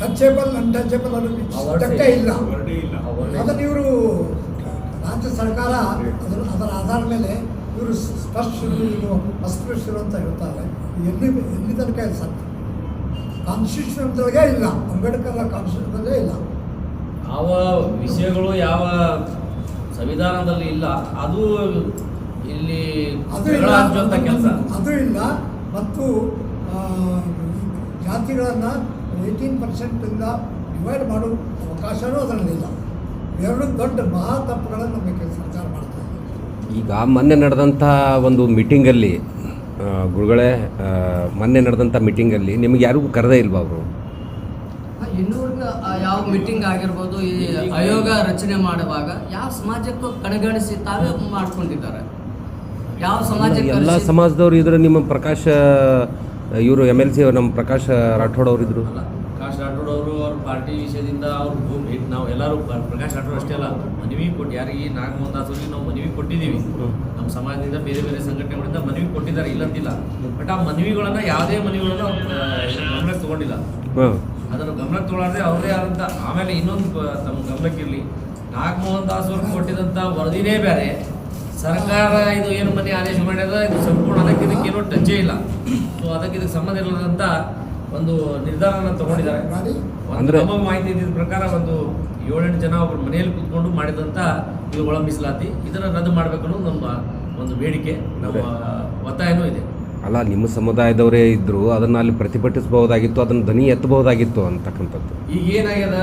ಟಚೇಬಲ್ ಅನ್ಟಚೇಬಲ್ ಅನ್ನೋ ಲೆಕ್ಕ ಇಲ್ಲ. ಅದನ್ನ ಇವರು ರಾಜ್ಯ ಸರ್ಕಾರ ಅದರ ಅದರ ಆಧಾರದ ಮೇಲೆ ಇವರು ಸ್ಪಷ್ಟ ಇದು ಅಸ್ಪೃಶ್ಯರು ಅಂತ ಹೇಳ್ತಾರೆ. ಎಲ್ಲಿ ಎಲ್ಲಿ ತನಕ ಇಲ್ಲ ಸತ್ಯ ಕಾನ್ಸ್ಟಿಟ್ಯೂಷನ್ದೊಳಗೆ ಇಲ್ಲ. ಅಂಬೇಡ್ಕರ್ ಕಾನ್ಸ್ಟಿಟ್ಯೂಷನ್ದಲ್ಲೇ ಇಲ್ಲ. ಯಾವ ವಿಷಯಗಳು ಯಾವ ಸಂವಿಧಾನದಲ್ಲಿ ಇಲ್ಲ ಅದು ಇಲ್ಲಿ ಅದು ಇಲ್ಲ. ಕೆಲಸ. ಅದು ಇಲ್ಲ. ಮತ್ತು ಜಾತಿಗಳನ್ನು ಏಯ್ಟೀನ್ ಪರ್ಸೆಂಟಿಂದ ಡಿವೈಡ್ ಮಾಡೋ ಅವಕಾಶವೂ ಅದರಲ್ಲಿಲ್ಲ. ಎರಡು ದೊಡ್ಡ ಮಹಾ ತಪ್ಪುಗಳನ್ನು ನಮಗೆ ಸರ್ಕಾರ ಮಾಡ್ತಾ ಇದೆ. ಈಗ ಮೊನ್ನೆ ನಡೆದಂಥ ಒಂದು ಮೀಟಿಂಗಲ್ಲಿ ಗುರುಗಳೇ ಮೊನ್ನೆ ನಡೆದಂಥ ಮೀಟಿಂಗಲ್ಲಿ ನಿಮಗೆ ಯಾರಿಗೂ ಕರೆದೇ ಇಲ್ವಾ ಅವರು? ಇನ್ನೂರ್ಗ ಯಾವ ಮೀಟಿಂಗ್ ಆಗಿರ್ಬೋದು ಈ ಆಯೋಗ ರಚನೆ ಮಾಡುವಾಗ ಯಾವ ಸಮಾಜಕ್ಕೂ ಕಡೆಗಣಿಸಿ ತಾವೇ ಮಾಡ್ಕೊಂಡಿದ್ದಾರೆ. ಯಾವ ಸಮಾಜಕ್ಕೆ ಎಲ್ಲ ಸಮಾಜದವರು ಸಮಾಜದವ್ರು ಇದ್ರೆ ನಿಮ್ಮ ಪ್ರಕಾಶ್ ಇವರು ಎಂ ಎಲ್ ಸಿ ನಮ್ಮ ಪ್ರಕಾಶ್ ರಾಠೋಡ್ ಅವರು ಇದ್ರು. ಅಲ್ಲ ಪ್ರಕಾಶ್ ರಾಠೋಡ್ ಅವರು ಅವ್ರ ಪಾರ್ಟಿ ವಿಷಯದಿಂದ ಅವ್ರ ಭೂಮಿ ನಾವು ಎಲ್ಲರೂ ಪ್ರಕಾಶ್ ರಾಠೋಡ್ ಅಷ್ಟೇ ಅಲ್ಲ ಮನವಿ ಕೊಟ್ಟು ಯಾರಿಗೆ ನಾಗಮೋಹನ್ ದಾಸ್ ಅವ್ರಿಗೆ ನಾವು ಮನವಿ ಕೊಟ್ಟಿದ್ದೀವಿ. ನಮ್ಮ ಸಮಾಜದಿಂದ ಬೇರೆ ಬೇರೆ ಸಂಘಟನೆಗಳಿಂದ ಮನವಿ ಕೊಟ್ಟಿದ್ದಾರೆ ಇಲ್ಲಂತಿಲ್ಲ ಬಟ್ ಆ ಮನವಿಗಳನ್ನ ಯಾವುದೇ ಮನವಿಗಳನ್ನ ಕಾಂಗ್ರೆಸ್ ಗಮನಕ್ಕೆ ತಗೊಂಡಿಲ್ಲ. ಅದನ್ನು ಗಮನಕ್ಕೆ ತಗೊಳ್ಳದೆ ಅವರೇ ಆದಂಥ ಆಮೇಲೆ ಇನ್ನೊಂದು ತಮ್ಮ ಗಮನಕ್ಕಿರಲಿ. ನಾಗಮೋಹನ್ ದಾಸ್ ಅವರು ಕೊಟ್ಟಿದಂಥ ವರದಿನೇ ಬೇರೆ. ಸರ್ಕಾರ ಇದು ಏನು ಮನೆ ಆದೇಶ ಮಾಡ್ಯದ ಇದು ಸಂಪೂರ್ಣ ಅದಕ್ಕೆ ಇಲ್ಲ. ಸೊ ಅದಕ್ಕೆ ಇದಕ್ಕೆ ಸಂಬಂಧ ಇಲ್ಲದಂತ ಒಂದು ನಿರ್ಧಾರನ ತಗೊಂಡಿದ್ದಾರೆ. ಒಂದು ಅಂದ್ರೆ- ನಮ್ಮ ಮಾಹಿತಿ ಇದ್ದ ಪ್ರಕಾರ ಒಂದು ಏಳೆಂಟು ಜನ ಒಬ್ಬರು ಮನೆಯಲ್ಲಿ ಕೂತ್ಕೊಂಡು ಮಾಡಿದಂಥ ಇದು ಒಳ ಮೀಸಲಾತಿ ಇದನ್ನು ರದ್ದು ಮಾಡಬೇಕು ಅನ್ನೋದು ನಮ್ಮ ಒಂದು ಬೇಡಿಕೆ ನಮ್ಮ ಒತ್ತಾಯನೂ ಇದೆ. ಅಲ್ಲ ನಿಮ್ಮ ಸಮುದಾಯದವರೇ ಇದ್ದರು ಅದನ್ನ ಅಲ್ಲಿ ಪ್ರತಿಭಟಿಸಬಹುದಾಗಿತ್ತು ಅದನ್ನ ಧ್ವನಿ ಎತ್ತಬಹುದಾಗಿತ್ತು ಅಂತಕ್ಕಂಥದ್ದು. ಈಗ ಏನಾಗ್ಯದ?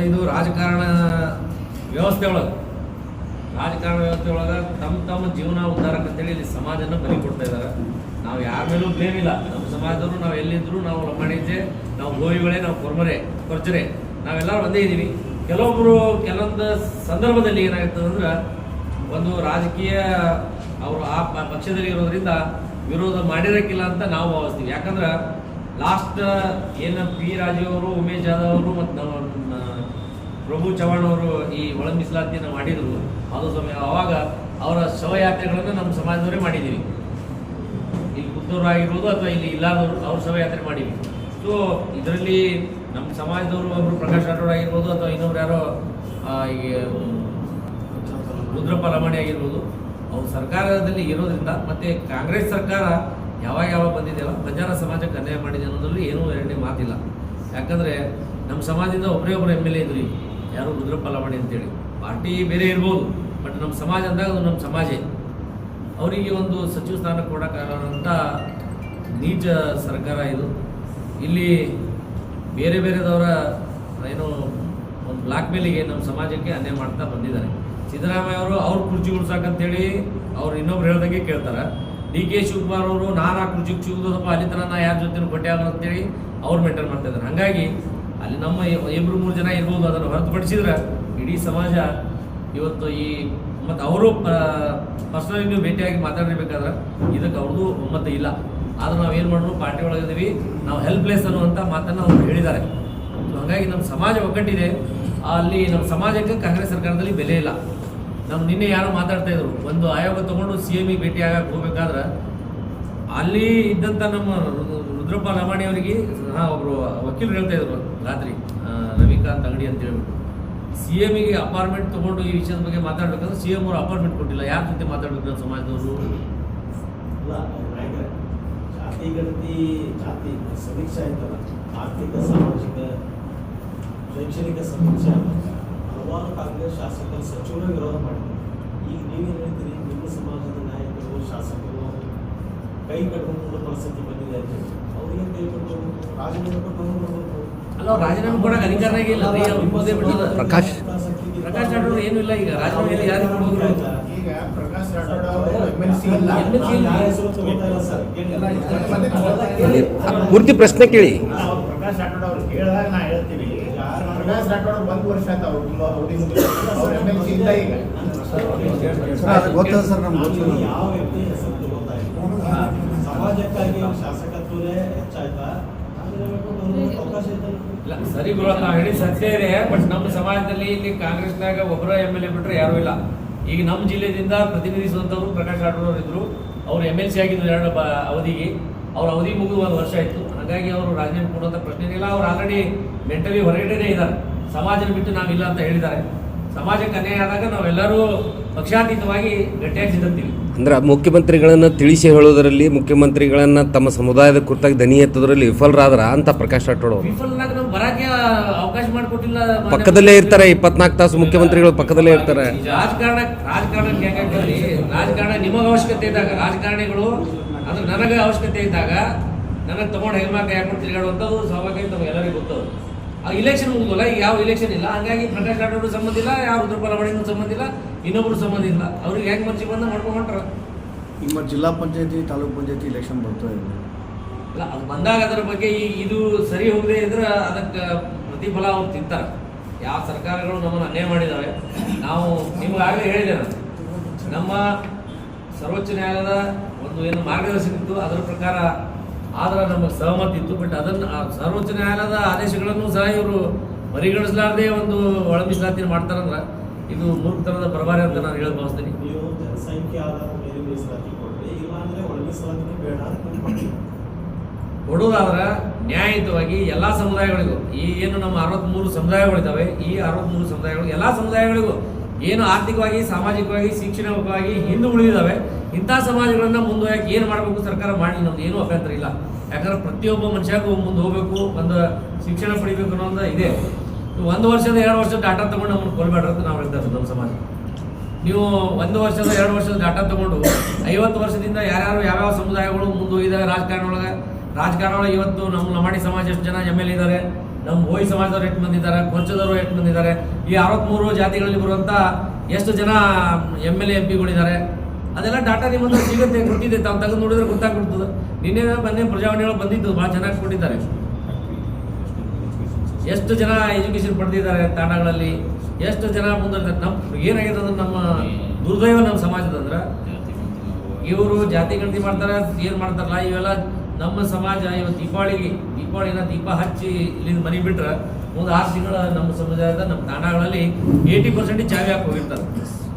ಇದು ರಾಜಕಾರಣ ವ್ಯವಸ್ಥೆ ಒಳಗೆ. ರಾಜಕಾರಣ ವ್ಯವಸ್ಥೆ ಒಳಗೆ ತಮ್ಮ ತಮ್ಮ ಜೀವನ ಉದ್ಧಾರಕ್ಕೆ ಅಂತೇಳಿ ಇಲ್ಲಿ ಸಮಾಜನ ಬಲಿ ಕೊಡ್ತಾ ಇದ್ದಾರೆ ನಾವು ಯಾರ ಮೇಲೂ ಬ್ಲೇಮ್ ಇಲ್ಲ. ನಮ್ಮ ಸಮಾಜದವರು, ನಾವು ಎಲ್ಲಿದ್ರು ನಾವು ಲಂಬಾಣಿಜೆ ನಾವು ಗೋವಿಗಳೇ, ನಾವು ಕೊರ್ಮರೆ, ಕೊರ್ಚರೆ, ನಾವೆಲ್ಲರೂ ಒಂದೇ ಇದ್ದೀವಿ. ಕೆಲವೊಬ್ಬರು ಕೆಲವೊಂದು ಸಂದರ್ಭದಲ್ಲಿ ಏನಾಗುತ್ತೆ ಅಂದ್ರೆ, ಒಂದು ರಾಜಕೀಯ ಅವರು ಆ ಪಕ್ಷದಲ್ಲಿ ಇರೋದ್ರಿಂದ ವಿರೋಧ ಮಾಡಿರೋಕ್ಕಿಲ್ಲ ಅಂತ ನಾವು ಭಾವಿಸ್ತೀವಿ. ಯಾಕಂದ್ರೆ ಲಾಸ್ಟ್ ಏನು ಪಿ. ರಾಜೀವರು ಉಮೇಶ್ ಜಾಧವ್ ಅವರು ಮತ್ತು ನಮ್ಮ ಪ್ರಭು ಚವಾಣ್ ಅವರು ಈ ಒಳ ಮೀಸಲಾತಿಯನ್ನು ಮಾಡಿದರು. ಅದು ಸಮಯ ಅವಾಗ ಅವರ ಶವಯಾತ್ರೆಗಳನ್ನು ನಮ್ಮ ಸಮಾಜದವರೇ ಮಾಡಿದ್ದೀವಿ. ಆಗಿರ್ಬೋದು ಅಥವಾ ಇಲ್ಲಿ ಇಲ್ಲಾದವರು ಅವ್ರ ಯಾತ್ರೆ ಮಾಡಿ ಸೊ ಇದರಲ್ಲಿ ನಮ್ಮ ಸಮಾಜದವರು ಒಬ್ಬರು ಪ್ರಕಾಶ್ ರಾಠೋಡ್ ಆಗಿರ್ಬೋದು ಅಥವಾ ಇನ್ನೊಬ್ರು ಯಾರೋ ಈಗ ರುದ್ರಪ್ಪ ಲಮಾಣಿ ಆಗಿರ್ಬೋದು, ಅವ್ರು ಸರ್ಕಾರದಲ್ಲಿ ಇರೋದ್ರಿಂದ ಮತ್ತು ಕಾಂಗ್ರೆಸ್ ಸರ್ಕಾರ ಯಾವಾಗ ಯಾವಾಗ ಬಂದಿದೆಯಲ್ಲ ಪ್ರಜಾರ ಸಮಾಜಕ್ಕೆ ಅನ್ಯಾಯ ಮಾಡಿದೆ ಅನ್ನೋದ್ರಲ್ಲಿ ಏನೂ ಎರಡನೇ ಮಾತಿಲ್ಲ. ಯಾಕಂದರೆ ನಮ್ಮ ಸಮಾಜದಿಂದ ಒಬ್ಬರೇ ಒಬ್ಬರು ಎಂ ಎಲ್ ಎ ಇದ್ರಿ, ಯಾರು ರುದ್ರಪ್ಪ ಲಮಾಣಿ ಅಂತೇಳಿ. ಪಾರ್ಟಿ ಬೇರೆ ಇರ್ಬೋದು, ಬಟ್ ನಮ್ಮ ಸಮಾಜ ಅಂದಾಗ ಅದು ನಮ್ಮ ಸಮಾಜೇ. ಅವರಿಗೆ ಒಂದು ಸಚಿವ ಸ್ಥಾನ ಕೊಡೋಕ್ಕಾಗಂಥ ನೀಚ ಸರ್ಕಾರ ಇದು. ಇಲ್ಲಿ ಬೇರೆ ಬೇರೆದವರ ಏನು ಒಂದು ಬ್ಲಾಕ್ ಮೇಲಿಗೆ ನಮ್ಮ ಸಮಾಜಕ್ಕೆ ಅನ್ಯಾಯ ಮಾಡ್ತಾ ಬಂದಿದ್ದಾರೆ. ಸಿದ್ದರಾಮಯ್ಯ ಅವರು ಅವ್ರ ಕುರ್ಚಿ ಉಳ್ಸಾಕಂತೇಳಿ ಅವ್ರು ಇನ್ನೊಬ್ರು ಹೇಳ್ದಂಗೆ ಕೇಳ್ತಾರೆ. ಡಿ ಕೆ ಶಿವಕುಮಾರ್ ಅವರು ನಾನು ಆ ಕುರ್ಚಿ ಅಲ್ಲಿ ಥರ ನಾ ಯಾರ ಜೊತೆ ಕೊಟ್ಟೆ ಅಂತೇಳಿ ಅವ್ರು ಮೇಂಟೈನ್ ಮಾಡ್ತಾ ಇದ್ದಾರೆ. ಹಾಗಾಗಿ ಅಲ್ಲಿ ನಮ್ಮ ಇಬ್ಬರು ಮೂರು ಜನ ಇರ್ಬೋದು ಅದನ್ನು ಹೊರತುಪಡಿಸಿದ್ರೆ ಇಡೀ ಸಮಾಜ ಇವತ್ತು ಈ ಮತ್ತು ಅವರು ಪರ್ಸನಲ್ ಭೇಟಿಯಾಗಿ ಮಾತಾಡಿರ್ಬೇಕಾದ್ರೆ ಇದಕ್ಕೆ ಅವ್ರದ್ದು ಒಮ್ಮತ ಇಲ್ಲ. ಆದ್ರೆ ನಾವು ಏನು ಮಾಡೋದು ಪಾರ್ಟಿ ಒಳಗಿದ್ದೀವಿ, ನಾವು ಹೆಲ್ಪ್ಲೆಸ್ ಅನ್ನುವಂಥ ಮಾತನ್ನು ಅವ್ರು ಹೇಳಿದ್ದಾರೆ. ಹಾಗಾಗಿ ನಮ್ಮ ಸಮಾಜ ಒಗ್ಗಟ್ಟಿದೆ. ಅಲ್ಲಿ ನಮ್ಮ ಸಮಾಜಕ್ಕೆ ಕಾಂಗ್ರೆಸ್ ಸರ್ಕಾರದಲ್ಲಿ ಬೆಲೆ ಇಲ್ಲ. ನಾವು ನಿನ್ನೆ ಯಾರೋ ಮಾತಾಡ್ತಾ ಇದ್ರು, ಒಂದು ಆಯೋಗ ತಗೊಂಡು ಸಿ ಎಂ ಭೇಟಿ ಆಗಕ್ಕೆ ಹೋಗ್ಬೇಕಾದ್ರೆ ಅಲ್ಲಿ ಇದ್ದಂಥ ನಮ್ಮ ರುದ್ರಪ್ಪ ಲಮಾಣಿ ಅವರಿಗೆ ಒಬ್ಬರು ವಕೀಲರು ಹೇಳ್ತಾ ಇದ್ರು ರಾತ್ರಿ ರವಿಕಾಂತ್ ಅಂಗಡಿ ಅಂತ ಹೇಳ್ಬಿಟ್ಟು. ಸಿ ಎಮ್ಗೆ ಅಪಾರ್ಟ್ಮೆಂಟ್ ತಗೊಂಡು ಈ ವಿಷಯದ ಬಗ್ಗೆ ಮಾತಾಡ್ಬೇಕಂದ್ರೆ ಸಿ ಎಂ ಅವರು ಅಪಾರ್ಟ್ಮೆಂಟ್ ಕೊಟ್ಟಿಲ್ಲ. ಯಾರ ಜೊತೆ ಮಾತಾಡ್ಬೇಕು ನಮ್ಮ ಸಮಾಜದವರು? ಜಾತಿ ಗಣತಿ ಜಾತಿ ಸಮೀಕ್ಷೆ ಆಯ್ತಲ್ಲ. ಆರ್ಥಿಕ, ಸಾಮಾಜಿಕ, ಶೈಕ್ಷಣಿಕ ಸಮೀಕ್ಷೆ ಹಲವಾರು ಕಾಂಗ್ರೆಸ್ ಶಾಸಕರು ಸಚಿವರು ವಿರೋಧ ಮಾಡಿದ್ರು. ಈಗ ನೀವೇನು ಹೇಳ್ತೀರಿ? ನಿಮ್ಮ ಸಮಾಜದ ನಾಯಕರು, ಶಾಸಕರು ಕೈ ಕಟ್ಕೊಂಡು ಪರಿಸ್ಥಿತಿ ಬಂದಿದೆ ಅಂತ. ಅವ್ರಿಗೆ ಕೈ ಕೊಟ್ಟು ರಾಜಕೀಯ ಕೊಟ್ಟು ಅಲ್ಲ ರಾಜೀನಾಮೆ ಕೊಡಕ್ಕೆ ಅಧಿಕಾರನೇ ಇಲ್ಲ. ಪ್ರಕಾಶ್. ಪ್ರಕಾಶ್ ರಾಠೋಡ್ ಏನು ಇಲ್ಲ. ಈಗ ರಾಜೀನಾಮೆ ಯಾರು ಕೊಡೋದು ಈಗ ಪ್ರಕಾಶ್ ರಾಠೋಡ್ ಅವರು ಪೂರ್ತಿ ಪ್ರಶ್ನೆ ಕೇಳಿ. ಪ್ರಕಾಶ್ ರಾಠೋಡ್ ಅವ್ರು ಹೇಳಿದಾಗ ನಾ ಹೇಳ್ತೀವಿ ಪ್ರಕಾಶ್ ರಾಠೋಡ್ ಅವ್ರು ಒಂದು ವರ್ಷ ಆಯ್ತು ಅವ್ರು ತುಂಬ ಅವಧಿ ಮುಗಿದು ಅವ್ರು ಎಂ ಎಲ್ ಸಿ ಇಲ್ಲ ಈಗ ಗೊತ್ತದ ಸರ್ ನಮ್ಗೆ ಗೊತ್ತಿಲ್ಲ. ಯಾವ ವ್ಯಕ್ತಿ ಹೆಸರು ತಗೋತಾ ಇಲ್ಲ ಸಮಾಜಕ್ಕಾಗಿ ಅವ್ರ ಶಾಸಕತ್ವನೇ ಹೆಚ್ಚಾಯ್ತಾ? ಇಲ್ಲ ಸರಿ ಗುರು ನಾವು ಹೇಳಿ ಸತ್ಯ ಇದೆ ಬಟ್ ನಮ್ಮ ಸಮಾಜದಲ್ಲಿ ಇಲ್ಲಿ ಕಾಂಗ್ರೆಸ್ನಾಗ ಒಬ್ಬರ ಎಂ ಎಲ್ ಎ ಬಿಟ್ಟರೆ ಯಾರೂ ಇಲ್ಲ. ಈಗ ನಮ್ಮ ಜಿಲ್ಲೆಯಿಂದ ಪ್ರತಿನಿಧಿಸುವಂಥವ್ರು ಪ್ರಕಾಶ್ ಆಡೋರು ಇದ್ರು. ಅವ್ರು ಎಂ ಎಲ್ ಸಿ ಆಗಿದ್ರು ಎರಡು ಅವಧಿಗೆ. ಅವ್ರ ಅವಧಿ ಮುಗಿದು ಒಂದು ವರ್ಷ ಆಯಿತು. ಹಾಗಾಗಿ ಅವರು ರಾಜೀನಾಮೆ ಕೊಡುವಂಥ ಪ್ರಶ್ನೆ ಇಲ್ಲ. ಅವ್ರು ಆಲ್ರೆಡಿ ಮೆಂಟಲಿ ಹೊರಗಡೆನೇ ಇದ್ದಾರೆ. ಸಮಾಜನ ಬಿಟ್ಟು ನಾವಿಲ್ಲ ಅಂತ ಹೇಳಿದ್ದಾರೆ. ಸಮಾಜಕ್ಕೆ ಅನ್ಯಾಯ ಆದಾಗ ನಾವೆಲ್ಲರೂ ಪಕ್ಷಾತೀತವಾಗಿ ಗಟ್ಟಿಯಾಗಿ ನಿಂತಿರ್ತೀವಿ ಅಂದ್ರೆ ಮುಖ್ಯಮಂತ್ರಿಗಳನ್ನು ತಿಳಿಸಿ ಹೇಳೋದರಲ್ಲಿ ಮುಖ್ಯಮಂತ್ರಿಗಳನ್ನು ತಮ್ಮ ಸಮುದಾಯದ ಕುರಿತಾಗಿ ದನಿ ಎತ್ತೋದ್ರಲ್ಲಿ ವಿಫಲರಾದ್ರ ಅಂತ ಪ್ರಕಾಶ್ ರಾಠೋಡ್ ಅವರು. ವಿಫಲನಾಗ ನಾವು ಬರಕ್ಕೆ ಅವಕಾಶ ಮಾಡಿಕೊಟ್ಟಿಲ್ಲ ಪಕ್ಕದಲ್ಲೇ ಇರ್ತಾರೆ ಇಪ್ಪತ್ನಾಲ್ಕು ತಾಸು ಮುಖ್ಯಮಂತ್ರಿಗಳು ಪಕ್ಕದಲ್ಲೇ ಇರ್ತಾರೆ. ರಾಜಕಾರಣ ರಾಜಕಾರಣಕ್ಕೆ ಯಾಕಂದ್ರೆ ರಾಜಕಾರಣ ನಿಮಗೆ ಅವಶ್ಯಕತೆ ಇದ್ದಾಗ ರಾಜಕಾರಣಿಗಳು ಅದು ನನಗೆ ಅವಶ್ಯಕತೆ ಇದ್ದಾಗ ನನಗೆ ತಗೊಂಡು ಹೆಲ್ಮಾಕ್ ಯಾಕೆ ತಿರುಗಾಡುವಂಥದ್ದು ಸ್ವಾಭಾವಿಕ ನಮ್ಗೆ ಎಲ್ಲರಿಗೂ ಗೊತ್ತದು. ಆ ಇಲೆಕ್ಷನ್ ಮುಗಿದಲ್ಲ ಈಗ ಯಾವ ಇಲೆಕ್ಷನ್ ಇಲ್ಲ. ಹಂಗಾಗಿ ಪ್ರಕಾಶ್ ರಾಠೋಡ್ ಸಂಬಂಧ ಇಲ್ಲ ಯಾವ ರುದ್ರಪಾಲ ಬಡಿನೂ ಸಂಬಂಧ ಇಲ್ಲ ಇನ್ನೊಬ್ರು ಸಂಬಂಧ ಇಲ್ಲ. ಅವ್ರಿಗೆ ಹೆಂಗ್ ಮನ್ಸಿಗೆ ಬಂದ ಮಾಡ್ಕೊಂಡ್ರ ನಿಮ್ಮ ಜಿಲ್ಲಾ ಪಂಚಾಯತಿ ತಾಲೂಕ್ ಪಂಚಾಯತಿ ಇಲೆಕ್ಷನ್ ಬರ್ತಾ ಇದೆ. ಇಲ್ಲ ಅದು ಬಂದಾಗ ಅದರ ಬಗ್ಗೆ ಈ ಇದು ಸರಿ ಹೋಗದೆ ಇದ್ರೆ ಅದಕ್ಕೆ ಪ್ರತಿಫಲ ಅವ್ರು ತಿಂತಾರ. ಯಾವ ಸರ್ಕಾರಗಳು ನಮ್ಮನ್ನು ಅನ್ಯಾಯ ಮಾಡಿದ್ದಾವೆ ನಾವು ನಿಮ್ಗೆ ಆಗಲೇ ಹೇಳಿದೆ ನಾನು. ನಮ್ಮ ಸರ್ವೋಚ್ಚ ನ್ಯಾಯಾಲಯದ ಒಂದು ಏನು ಮಾರ್ಗದರ್ಶನ ಇತ್ತು ಅದರ ಪ್ರಕಾರ ಆದ್ರೆ ನಮಗೆ ಸಹಮತ ಇತ್ತು ಬಟ್ ಅದನ್ನು ಸರ್ವೋಚ್ಚ ನ್ಯಾಯಾಲಯದ ಆದೇಶಗಳನ್ನು ಸಹ ಇವರು ಪರಿಗಣಿಸಲಾರದೆ ಒಂದು ಒಳ ಮೀಸಲಾತಿನ ಮಾಡ್ತಾರಂದ್ರೆ ಇದು ಮೂರ್ಖತನದ ಪ್ರಭಾರಿ ಅಂತ ನಾನು ಹೇಳಿ ಭಾವಿಸ್ತೀನಿ ನೀವು ಜನಸಂಖ್ಯೆ ಆಧಾರದ ಮೇಲೆ ಮೀಸಲಾತಿ ಕೊಡ್ರಿ ಇಲ್ಲ ಒಳ ಮೀಸಲಾತಿನೇ ಬೇಡ ಅಂತ ಕೊಡಿ. ಕೊಡೋದಾದ್ರೆ ನ್ಯಾಯಯುತವಾಗಿ ಎಲ್ಲ ಸಮುದಾಯಗಳಿಗೂ ಈ ಏನು ನಮ್ಮ ಅರವತ್ತ್ಮೂರು ಸಮುದಾಯಗಳಿದ್ದಾವೆ ಈ ಅರವತ್ತ್ಮೂರು ಸಮುದಾಯಗಳು ಎಲ್ಲ ಸಮುದಾಯಗಳಿಗೂ ಏನು ಆರ್ಥಿಕವಾಗಿ, ಸಾಮಾಜಿಕವಾಗಿ, ಶಿಕ್ಷಣವಾಗಿ ಹಿಂದೆ ಉಳಿದಿದ್ದಾವೆ, ಇಂಥ ಸಮಾಜಗಳನ್ನು ಮುಂದೊಯ್ಯಕ್ಕೆ ಏನು ಮಾಡಬೇಕು ಸರ್ಕಾರ ಮಾಡಿ ನಮ್ದು ಏನೂ ಅಭ್ಯಂತರ ಇಲ್ಲ. ಯಾಕಂದ್ರೆ ಪ್ರತಿಯೊಬ್ಬ ಮನುಷ್ಯಗೂ ಮುಂದೆ ಹೋಗಬೇಕು, ಒಂದು ಶಿಕ್ಷಣ ಪಡಿಬೇಕು ಅನ್ನೋದು ಇದೆ. ಒಂದು ವರ್ಷದ ಎರಡು ವರ್ಷದ ಡಾಟಾ ತಗೊಂಡು ನಮ್ಮನ್ನು ಕೊಲ್ಬೇಡ್ರಿ ಅಂತ ನಾವು ಹೇಳ್ತಾ ನಮ್ಮ ಸಮಾಜ. ನೀವು ಒಂದು ವರ್ಷದ ಎರಡು ವರ್ಷದ ಡಾಟಾ ತಗೊಂಡು ಐವತ್ತು ವರ್ಷದಿಂದ ಯಾರ್ಯಾರು ಯಾವ್ಯಾವ ಸಮುದಾಯಗಳು ಮುಂದೆ ಹೋಗಿದ್ದಾರೆ, ರಾಜಕಾರಣ ಒಳಗೆ. ರಾಜಕಾರಣ ಇವತ್ತು ನಮ್ಮ ಲಮಾಣಿ ಸಮಾಜ, ಎಷ್ಟು ಜನ ಎಂ ಎಲ್ ಇದ್ದಾರೆ ನಮ್ಮ ಬೋಯಿ ಸಮಾಜದವ್ರು ಎಷ್ಟು ಬಂದಿದ್ದಾರೆ ಕೊಂಚದವರು ಎಷ್ಟು ಬಂದಿದ್ದಾರೆ ಈ ಅರವತ್ತ್ಮೂರು ಜಾತಿಗಳಲ್ಲಿ ಬರುವಂಥ ಎಷ್ಟು ಜನ ಎಂ ಎಲ್ ಎ ಎಂ ಪಿಗಳಿದ್ದಾರೆ ಅದೆಲ್ಲ ಡಾಟಾ ನಿಮ್ಮ ಹತ್ರ ಸಿಗುತ್ತೆ, ಕೊಟ್ಟಿದೆ, ತಾವು ತೆಗೆದು ನೋಡಿದ್ರೆ ಗೊತ್ತಾಗ್ಬಿಡ್ತದೆ. ನಿನ್ನೆ ಮೊನ್ನೆ ಪ್ರಜಾವಾಣಿಗಳು ಬಂದಿದ್ದು, ಭಾಳ ಚೆನ್ನಾಗಿ ಕೊಟ್ಟಿದ್ದಾರೆ. ಎಷ್ಟು ಜನ ಎಜುಕೇಶನ್ ಪಡೆದಿದ್ದಾರೆ ತಾಣಗಳಲ್ಲಿ, ಎಷ್ಟು ಜನ ಮುಂದೆ ನಮ್ಮ ಏನಾಗಿದೆ ಅಂದ್ರೆ ನಮ್ಮ ದುರ್ದೈವ ನಮ್ಮ ಸಮಾಜದಂದ್ರೆ ಇವರು ಜಾತಿ ಗಣತಿ ಮಾಡ್ತಾರೆ, ಏನು ಮಾಡ್ತಾರಲ್ಲ, ಇವೆಲ್ಲ ನಮ್ಮ ಸಮಾಜ ಇವತ್ತು ದೀಪಾವಳಿಗೆ, ದೀಪಾವಳಿನ ದೀಪ ಹಚ್ಚಿ ಇಲ್ಲಿಂದ ಮನೆ ಬಿಟ್ರೆ ಒಂದು ಆರು ತಿಂಗಳ ನಮ್ಮ ಸಮುದಾಯದ, ನಮ್ಮ ತಾಣಗಳಲ್ಲಿ ಏಯ್ಟಿ ಪರ್ಸೆಂಟ್ ಚಾವಿ ಹಾಕಿ ಹೋಗಿರ್ತಾರೆ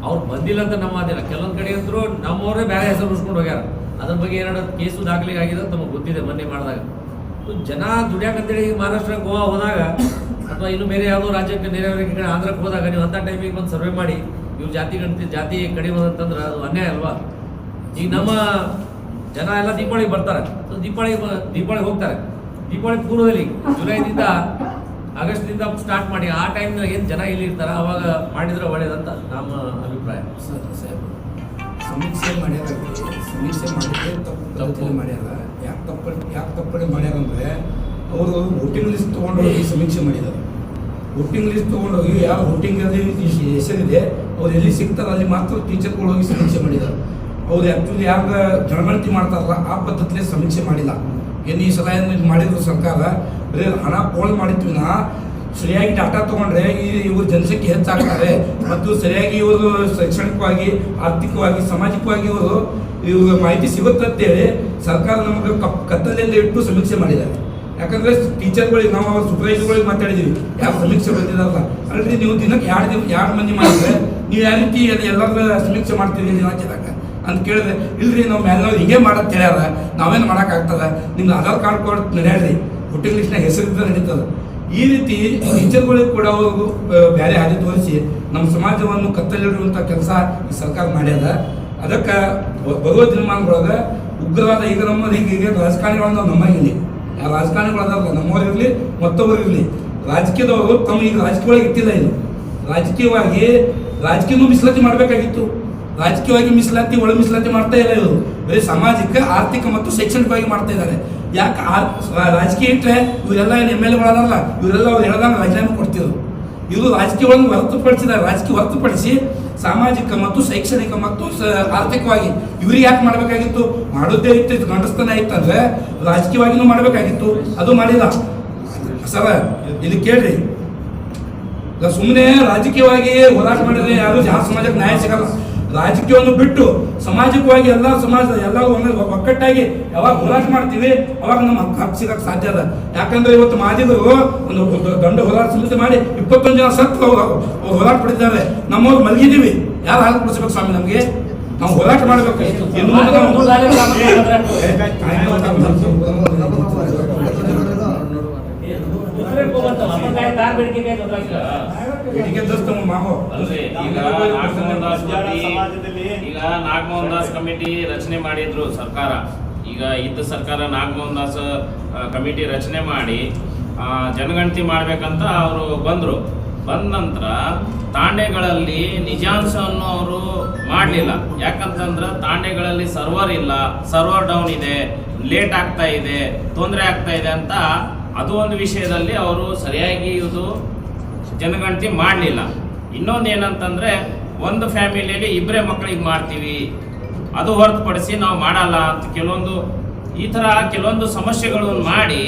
ಅವ್ರು ಬಂದಿಲ್ಲ ಅಂತ ನಮ್ಮ ಅದಿಲ್ಲ ಕೆಲವೊಂದು ಕಡೆ ಅಂತರೂ ನಮ್ಮವರೇ ಬೇರೆ ಹೆಸರು ಉಳಿಸ್ಕೊಂಡು ಹೋಗ್ಯಾರ. ಅದ್ರ ಬಗ್ಗೆ ಏನಾದ್ರು ಕೇಸು ದಾಖಲೆ ಆಗಿದೆ ನಮಗೆ ಗೊತ್ತಿದೆ ಮೊನ್ನೆ ಮಾಡಿದಾಗ. ಜನ ದುಡಿಯಾಕಂತೇಳಿ ಮಹಾರಾಷ್ಟ್ರ, ಗೋವಾ ಹೋದಾಗ, ಅಥವಾ ಇನ್ನು ಬೇರೆ ಯಾವುದೋ ರಾಜ್ಯಕ್ಕೆ ನೆರೆಯವರಿಗೆ ಕಡೆ ಆಂಧ್ರಕ್ಕೆ ಹೋದಾಗ ನೀವು ಅಂಥ ಟೈಮಿಗೆ ಬಂದು ಸರ್ವೆ ಮಾಡಿ, ಇವ್ರು ಜಾತಿ ಗಣತಿ, ಜಾತಿ ಕಡಿಮೆ ಅಂತಂದ್ರೆ ಅದು ಅನ್ಯಾಯ ಅಲ್ವಾ? ಈಗ ನಮ್ಮ ಜನ ಎಲ್ಲ ದೀಪಾವಳಿಗೆ ಬರ್ತಾರೆ. ದೀಪಾವಳಿ ದೀಪಾವಳಿ ದೀಪಾವಳಿಗೆ ಹೋಗ್ತಾರೆ. ದೀಪಾವಳಿ ಪೂರ್ವದಲ್ಲಿ ಜುಲೈದಿಂದ ಆಗಸ್ಟ್ದಿಂದ ಸ್ಟಾರ್ಟ್ ಮಾಡಿ ಆ ಟೈಮ್ ಏನು ಜನ ಇಲ್ಲಿ ಇರ್ತಾರೆ ಅವಾಗ ಮಾಡಿದ್ರೆ ಒಳ್ಳೇದಂತ ನಮ್ಮ ಅಭಿಪ್ರಾಯ. ಸಮೀಕ್ಷೆ ಮಾಡ್ಯಾರ ಸಮೀಕ್ಷೆ ಮಾಡಿದ್ರೆ ತಪ್ಪು ಮಾಡ್ಯಾರ. ಯಾಕೆ ತಪ್ಪ ಯಾಕೆ ತಪ್ಪಡೆ ಮಾಡ್ಯಾರ ಅಂದರೆ ಅವರು ವೋಟಿಂಗ್ ಲಿಸ್ಟ್ ತೊಗೊಂಡೋಗಿ ಸಮೀಕ್ಷೆ ಮಾಡಿದ್ದಾರೆ ವೋಟಿಂಗ್ ಲಿಸ್ಟ್ ತೊಗೊಂಡೋಗಿ ಯಾವ ವೋಟಿಂಗ್ ಹೆಸರಿದೆ ಅವ್ರು ಎಲ್ಲಿ ಸಿಗ್ತಾರೆ ಅಲ್ಲಿ ಮಾತ್ರ ಟೀಚರ್ಗಳು ಹೋಗಿ ಸಮೀಕ್ಷೆ ಮಾಡಿದ್ದಾರೆ ಅವ್ರು ಆ್ಯಕ್ಚುಲಿ ಯಾವಾಗ ಜನಗಣತಿ ಮಾಡ್ತಾರಲ್ಲ, ಆ ಪದ್ಧತಿಯಲ್ಲಿ ಸಮೀಕ್ಷೆ ಮಾಡಿಲ್ಲ. ಏನು ಈ ಸಲ ಏನು ಮಾಡಿದ್ರು ಸರ್ಕಾರ, ಬರೀ ಹಣ ಪೋಲ್ ಮಾಡಿದ್ವಿನ ಸರಿಯಾಗಿ ಡಾಟಾ ತೊಗೊಂಡ್ರೆ ಈ ಇವರು ಜನಸಂಖ್ಯೆ ಹೆಚ್ಚಾಗ್ತಾರೆ. ಮತ್ತು ಸರಿಯಾಗಿ ಇವರು ಶೈಕ್ಷಣಿಕವಾಗಿ, ಆರ್ಥಿಕವಾಗಿ, ಸಾಮಾಜಿಕವಾಗಿ ಇವರು ಇವ್ರ ಮಾಹಿತಿ ಸಿಗುತ್ತೆ ಅಂತೇಳಿ ಸರ್ಕಾರ ನಮಗೆ ಕಪ್ ಕತ್ತಲೆಯಲ್ಲಿ ಇಟ್ಟು ಸಮೀಕ್ಷೆ ಮಾಡಿದ್ದಾರೆ ಯಾಕಂದ್ರೆ ಟೀಚರ್ಗಳಿಗೆ ನಾವು, ಅವ್ರ ಸೂಪರ್ವೈಸರ್ಗಳಿಗೆ ಮಾತಾಡಿದೀವಿ. ಯಾವ ಸಮೀಕ್ಷೆ ಬಂದಿದಾರಲ್ಲ ಅಲ್ರಿ ನೀವು ದಿನಕ್ಕೆ ಎರಡು ದಿನ, ಎರಡು ಮಂದಿ ಮಾಡಿದ್ರೆ, ನೀವು ಯಾವ ರೀತಿ ಎಲ್ಲರ ಸಮೀಕ್ಷೆ ಮಾಡ್ತೀರಿ ದಿನಾಂಕದಾಗ ಅಂತ ಕೇಳಿದೆ ಇಲ್ರಿ, ನಾವು ಮ್ಯಾಲ್ನವ್ರು ಹಿಂಗೆ ಮಾಡೋದು ಕೇಳ್ಯಾರ ನಾವೇನು ಮಾಡೋಕ್ಕಾಗ್ತದೆ? ನಿಮ್ಗೆ ಆಧಾರ್ ಕಾರ್ಡ್ ಹೇಳ್ರಿ ನಡೆಯಲ್ರಿ ಹುಟ್ಟಿನ ಲಿಸ್ಟ್ನ ಹೆಸರಿಂದ ನಡೀತದೆ. ಈ ರೀತಿ ಟೀಚರ್ಗಳಿಗೆ ಕೂಡ ಅವರು ಬೇರೆ ಹಾದಿ ತೋರಿಸಿ ನಮ್ಮ ಸಮಾಜವನ್ನು ಕತ್ತಲಿಡುವಂಥ ಕೆಲಸ ಈ ಸರ್ಕಾರ ಮಾಡ್ಯದ. ಅದಕ್ಕೆ ಬರುವ ದಿನಮಾನಗಳೊಳಗೆ ಉಗ್ರವಾದ ಈಗ ನಮ್ಮ ಈಗ ರಾಜಕಾರಣಿಗಳನ್ನ ನಾವು ನಮ್ಮಂಗಿಲ್ಲ ಯಾವ ರಾಜಕಾರಣಿಗಳದಾರಲ್ಲ ನಮ್ಮವರಿರಲಿ ಮತ್ತೊಬ್ಬರಿರಲಿ ರಾಜಕೀಯದವರು ತಮ್ಮ ಈಗ ರಾಜಕೀಯವಾಗಿ ಇಟ್ಟಿಲ್ಲ ಇದು ರಾಜಕೀಯವಾಗಿ ರಾಜಕೀಯನೂ ಮೀಸಲಾತಿ ಮಾಡಬೇಕಾಗಿತ್ತು. ರಾಜಕೀಯವಾಗಿ ಮೀಸಲಾತಿ, ಒಳ ಮೀಸಲಾತಿ ಮಾಡ್ತಾ ಇಲ್ಲ ಇವರು. ಬರೀ ಸಾಮಾಜಿಕ, ಆರ್ಥಿಕ ಮತ್ತು ಶೈಕ್ಷಣಿಕವಾಗಿ ಮಾಡ್ತಾ ಇದ್ದಾರೆ. ಯಾಕೆ ರಾಜಕೀಯ ಇಟ್ಟರೆ ಇವರೆಲ್ಲ ಏನು ಎಂ ಎಲ್ ಎಗಳಲ್ಲ ಇವರೆಲ್ಲ ಅವ್ರು ಹೇಳ್ದಂಗೆ ರಾಜೀನಾಮೆ ಕೊಡ್ತಿದ್ರು ಇವರು ರಾಜಕೀಯವನ್ನು ಹೊರತುಪಡಿಸಿದ್ದಾರೆ ರಾಜಕೀಯ ಹೊರತುಪಡಿಸಿ ಸಾಮಾಜಿಕ ಮತ್ತು ಶೈಕ್ಷಣಿಕ ಮತ್ತು ಆರ್ಥಿಕವಾಗಿ ಇವ್ರಿಗೆ ಯಾಕೆ ಮಾಡಬೇಕಾಗಿತ್ತು? ಮಾಡೋದೇ ಇತ್ತು ಗಂಡಸ್ತನ ಇತ್ತಂದ್ರೆ ರಾಜಕೀಯವಾಗಿನೂ ಮಾಡಬೇಕಾಗಿತ್ತು. ಅದು ಮಾಡಿಲ್ಲ. ಸರ, ಇಲ್ಲಿ ಕೇಳ್ರಿ. ಸುಮ್ಮನೆ ರಾಜಕೀಯವಾಗಿ ಹೋರಾಟ ಮಾಡಿದ್ರೆ ಯಾರು ಸಮಾಜಕ್ಕೆ ನ್ಯಾಯ ಸಿಗಲ್ಲ. ರಾಜಕೀಯವನ್ನು ಬಿಟ್ಟು ಸಾಮಾಜಿಕವಾಗಿ ಎಲ್ಲ ಸಮಾಜ ಎಲ್ಲ ಒಕ್ಕಟ್ಟಾಗಿ ಯಾವಾಗ ಹೋರಾಟ ಮಾಡ್ತೀವಿ ಅವಾಗ ನಮ್ಮ ಹಕ್ಕು ಸಿಗಕ್ಕೆ ಸಾಧ್ಯ ಅದ ಯಾಕಂದ್ರೆ ಇವತ್ತು ಮಾದಿಗರು ಒಂದು ದಂಡ ಹೋರಾಟ ಸಮಿತಿ ಮಾಡಿ ಇಪ್ಪತ್ತೊಂದು ಜನ ಸತ್ತು ಹೋರಾಟ ಪಡಿದ್ದಾರೆ ನಮ್ಮವ್ರು ಮಲಗಿದ್ದೀವಿ ಯಾರು ಹಾಲು ಕೊಡಿಸ್ಬೇಕು ಸ್ವಾಮಿ ನಮಗೆ ನಾವು ಹೋರಾಟ ಮಾಡಬೇಕು ಇನ್ನು ಈಗ ನಾಗಮೋಹನ್ ದಾಸ್ ಕಮಿಟಿ ರಚನೆ ಮಾಡಿದ್ರು ಸರ್ಕಾರ. ಈಗ ಇದ್ದ ಸರ್ಕಾರ ನಾಗಮೋಹನ್ ದಾಸ್ ಕಮಿಟಿ ರಚನೆ ಮಾಡಿ ಆ, ಜನಗಣತಿ ಮಾಡ್ಬೇಕಂತ ಅವರು ಬಂದ್ರು. ಬಂದ ನಂತರ ತಾಂಡೆಗಳಲ್ಲಿ ನಿಜಾಂಶವನ್ನು ಅವರು ಮಾಡಲಿಲ್ಲ. ಯಾಕಂತಂದ್ರೆ ತಾಂಡೆಗಳಲ್ಲಿ ಸರ್ವರ್ ಇಲ್ಲ ಸರ್ವರ್ ಡೌನ್ ಇದೆ ಲೇಟ್ ಆಗ್ತಾ ಇದೆ ತೊಂದರೆ ಆಗ್ತಾ ಇದೆ ಅಂತ ಅದು ಒಂದು ವಿಷಯದಲ್ಲಿ ಅವರು ಸರಿಯಾಗಿ ಇದು ಜನಗಣತಿ ಮಾಡಲಿಲ್ಲ. ಇನ್ನೊಂದು ಏನಂತಂದ್ರೆ ಒಂದು ಫ್ಯಾಮಿಲಿಯಲ್ಲಿ ಇಬ್ಬರೇ ಮಕ್ಕಳಿಗೆ ಮಾಡ್ತೀವಿ. ಅದು ಹೊರತುಪಡಿಸಿ ನಾವು ಮಾಡಲ್ಲ ಅಂತ ಕೆಲವೊಂದು, ಈ ಥರ ಕೆಲವೊಂದು ಸಮಸ್ಯೆಗಳನ್ನು ಮಾಡಿ,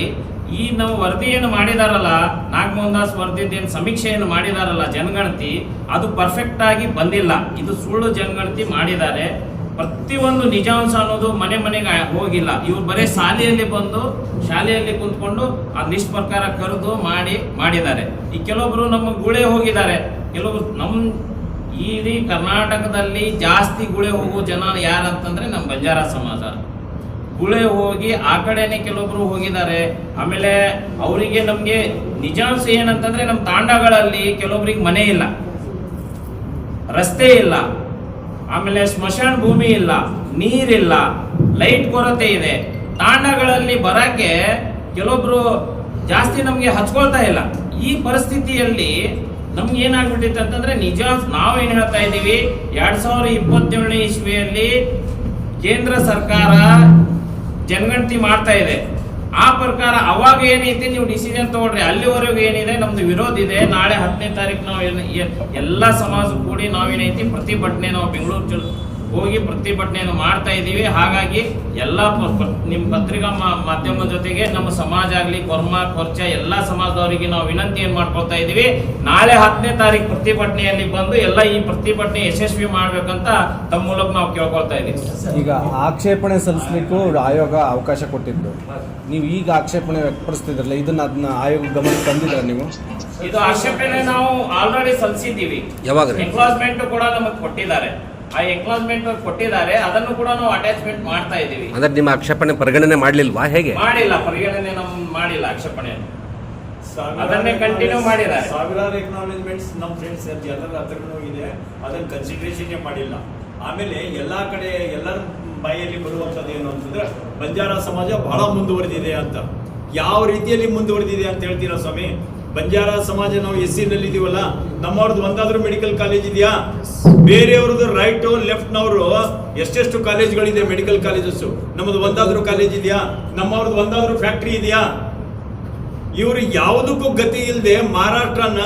ಈ ನಾವು ಏನು ಮಾಡಿದಾರಲ್ಲ ನಾಗಮೋಹನ್ ದಾಸ್ ವರದಿದ್ದೇನು ಸಮೀಕ್ಷೆಯನ್ನು ಮಾಡಿದಾರಲ್ಲ ಜನಗಣತಿ, ಅದು ಪರ್ಫೆಕ್ಟ್ ಆಗಿ ಬಂದಿಲ್ಲ. ಇದು ಸುಳ್ಳು ಜನಗಣತಿ ಮಾಡಿದ್ದಾರೆ. ಪ್ರತಿಯೊಂದು ನಿಜಾಂಶ ಅನ್ನೋದು ಮನೆ ಮನೆಗೆ ಹೋಗಿಲ್ಲ. ಇವ್ರು ಬರೀ ಶಾಲೆಯಲ್ಲಿ ಬಂದು, ಶಾಲೆಯಲ್ಲಿ ಕುಂತ್ಕೊಂಡು, ಆ ಲಿಸ್ಟ್ ಪ್ರಕಾರ ಕರೆದು ಮಾಡಿ, ಮಾಡಿದ್ದಾರೆ. ಈ ಕೆಲವೊಬ್ಬರು ನಮ್ಮ ಗುಳೆ ಹೋಗಿದ್ದಾರೆ. ಕೆಲವೊಬ್ರು ನಮ್ಮ ಇಡೀ ಕರ್ನಾಟಕದಲ್ಲಿ ಜಾಸ್ತಿ ಗುಳೆ ಹೋಗೋ ಜನ ಯಾರಂತಂದ್ರೆ ನಮ್ಮ ಬಂಜಾರ ಸಮಾಜ. ಗುಳೆ ಹೋಗಿ ಆ ಕಡೆನೆ ಕೆಲವೊಬ್ರು ಹೋಗಿದ್ದಾರೆ. ಆಮೇಲೆ ಅವರಿಗೆ ನಮಗೆ ನಿಜಾಂಶ ಏನಂತಂದ್ರೆ ನಮ್ಮ ತಾಂಡಗಳಲ್ಲಿ ಕೆಲವೊಬ್ರಿಗೆ ಮನೆ ಇಲ್ಲ. ರಸ್ತೆ ಇಲ್ಲ. ಆಮೇಲೆ ಸ್ಮಶಾನ ಭೂಮಿ ಇಲ್ಲ. ನೀರಿಲ್ಲ. ಲೈಟ್ ಕೊರತೆ ಇದೆ. ತಾಂಡಗಳಲ್ಲಿ ಬರಕ್ಕೆ ಕೆಲವೊಬ್ರು ಜಾಸ್ತಿ ನಮಗೆ ಹಚ್ಕೊಳ್ತಾ ಇಲ್ಲ. ಈ ಪರಿಸ್ಥಿತಿಯಲ್ಲಿ ನಮ್ಗೆ ಏನಾಗ್ಬಿಟ್ಟಿತ್ತು ಅಂತಂದ್ರೆ ನಿಜ ನಾವೇನ್ ಹೇಳ್ತಾ ಇದ್ದೀವಿ, ಎರಡ್ ಸಾವಿರದ ಇಪ್ಪತ್ತೇಳನೇ ಇಸ್ವಿಯಲ್ಲಿ ಕೇಂದ್ರ ಸರ್ಕಾರ ಜನಗಣತಿ ಮಾಡ್ತಾ ಇದೆ. ಆ ಪ್ರಕಾರ ಅವಾಗ ಏನೈತಿ ನೀವು ಡಿಸಿಷನ್ ತಗೊಳ್ರಿ ಅಲ್ಲಿವರೆಗೂ ಏನಿದೆ, ನಮ್ದು ವಿರೋಧ ಇದೆ. ನಾಳೆ ಹತ್ತನೇ ತಾರೀಕು ನಾವು ಏನ್- ಏನ್- ಎಲ್ಲ ಸಮಾಜ ಕೂಡಿ ನಾವೇನೈತಿ ಪ್ರತಿಭಟನೆ ನಾವು ಬೆಂಗಳೂರು ಹೋಗಿ ಪ್ರತಿಭಟನೆಯನ್ನು ಮಾಡ್ತಾ ಇದ್ದೀವಿ. ಹಾಗಾಗಿ ಎಲ್ಲ ನಿಮ್ಮ ಪತ್ರಿಕಾ ಮಾಧ್ಯಮದ ಮಾಧ್ಯಮ ಜೊತೆಗೆ ನಮ್ಮ ಸಮಾಜ ಆಗಲಿ ಕೊರ್ಮ ಕೊರ್ಚ ಎಲ್ಲ ಸಮಾಜದವರಿಗೆ ನಾವು ವಿನಂತಿ ಏನು ಮಾಡ್ಕೊಳ್ತಾ ಇದ್ದೀವಿ. ನಾಳೆ ಹತ್ತನೇ ತಾರೀಕು ಪ್ರತಿಭಟನೆಯಲ್ಲಿ ಬಂದು ಎಲ್ಲ ಈ ಪ್ರತಿಭಟನೆ ಯಶಸ್ವಿ ಮಾಡಬೇಕಂತ ತಮ್ಮ ಮೂಲಕ ನಾವು ಕೇಳ್ಕೊಳ್ತಾ ಇದ್ದೀವಿ. ಈಗ ಆಕ್ಷೇಪಣೆ ಸಲ್ಲಿಸಲಿಕ್ಕೂ ಆಯೋಗ ಅವಕಾಶ ಕೊಟ್ಟಿದ್ದು. ನೀವು ಈಗ ಆಕ್ಷೇಪಣೆ ವ್ಯಕ್ತಪಡಿಸ್ತಿದ್ರಲ್ಲ ಇದನ್ನ ಅದನ್ನ ಆಯೋಗ ಗಮನ ತಂದಿದ್ರ ನೀವು? ಇದು ಆಕ್ಷೇಪಣೆ ನಾವು ಆಲ್ರೆಡಿ ಸಲ್ಲಿಸಿದ್ದೀವಿ. ಯಾವಾಗ ರೀ? ಕೂಡ ನಮಗೆ ಕೊಟ್ಟಿದ್ದಾರೆ. ಆ ಎಂಕ್ಲಾಸ್ಮೆಂಟ್ ಕೊಟ್ಟಿದ್ದಾರೆ ಅದನ್ನು ಕೂಡ ನಾವು ಅಟ್ಯಾಚ್ಮೆಂಟ್ ಮಾಡ್ತಾ ಇದ್ದೀವಿ. ಅಂದ್ರೆ ನಿಮ್ಮ ಆಕ್ಷೇಪಣೆ ಪರಿಗಣನೆ ಮಾಡಲಿಲ್ವಾ ಹೇಗೆ? ಮಾಡಿಲ್ಲ ಪರಿಗಣನೆ ನಮ್ ಮಾಡಿಲ್ಲ ಆಕ್ಷೇಪಣೆ ಅದನ್ನೇ ಕಂಟಿನ್ಯೂ ಮಾಡಿದ್ದಾರೆ. ಸಾವಿರಾರು ಎಕ್ನಾಲಜ್ಮೆಂಟ್ಸ್ ನಮ್ಮ ಫ್ರೆಂಡ್ಸ್ ಎಲ್ಲರ ಹತ್ರನೂ ಇದೆ. ಅದನ್ನ ಕನ್ಸಿಡರೇಷನ್ ಮಾಡಿಲ್ಲ. ಆಮೇಲೆ ಎಲ್ಲಾ ಕಡೆ ಎಲ್ಲರ ಬಾಯಲ್ಲಿ ಬರುವಂಥದ್ದು ಏನು ಅಂತಂದ್ರೆ ಬಂಜಾರ ಸಮಾಜ ಬಹಳ ಮುಂದುವರೆದಿದೆ ಅಂತ. ಯಾವ ರೀತಿಯಲ್ಲಿ ಮುಂದುವರೆದಿದೆ ಅಂತ ಹೇಳ್ತೀರಾ ಸ್ವಾಮಿ? ಬಂಜಾರ ಸಮಾಜ ನಾವು ಎಸ್ ಇದೀವಲ್ಲ ನಮ್ಮವ್ರದ್ದು ಒಂದಾದ್ರೂ ಮೆಡಿಕಲ್ ಕಾಲೇಜ್ ಇದೆಯಾ? ಬೇರೆಯವ್ರದ್ದು ರೈಟ್ ಲೆಫ್ಟ್ನವರು ಎಷ್ಟೆಷ್ಟು ಕಾಲೇಜ್ಗಳಿದೆ ಮೆಡಿಕಲ್ ಕಾಲೇಜಸ್ ನಮ್ಮದು ಒಂದಾದ್ರೂ ಕಾಲೇಜ್ ಇದೆಯಾ? ನಮ್ಮವ್ರದ್ದು ಒಂದಾದ್ರೂ ಫ್ಯಾಕ್ಟ್ರಿ ಇದೆಯಾ? ಇವರು ಯಾವುದಕ್ಕೂ ಗತಿ ಇಲ್ಲದೆ ಮಹಾರಾಷ್ಟ್ರನ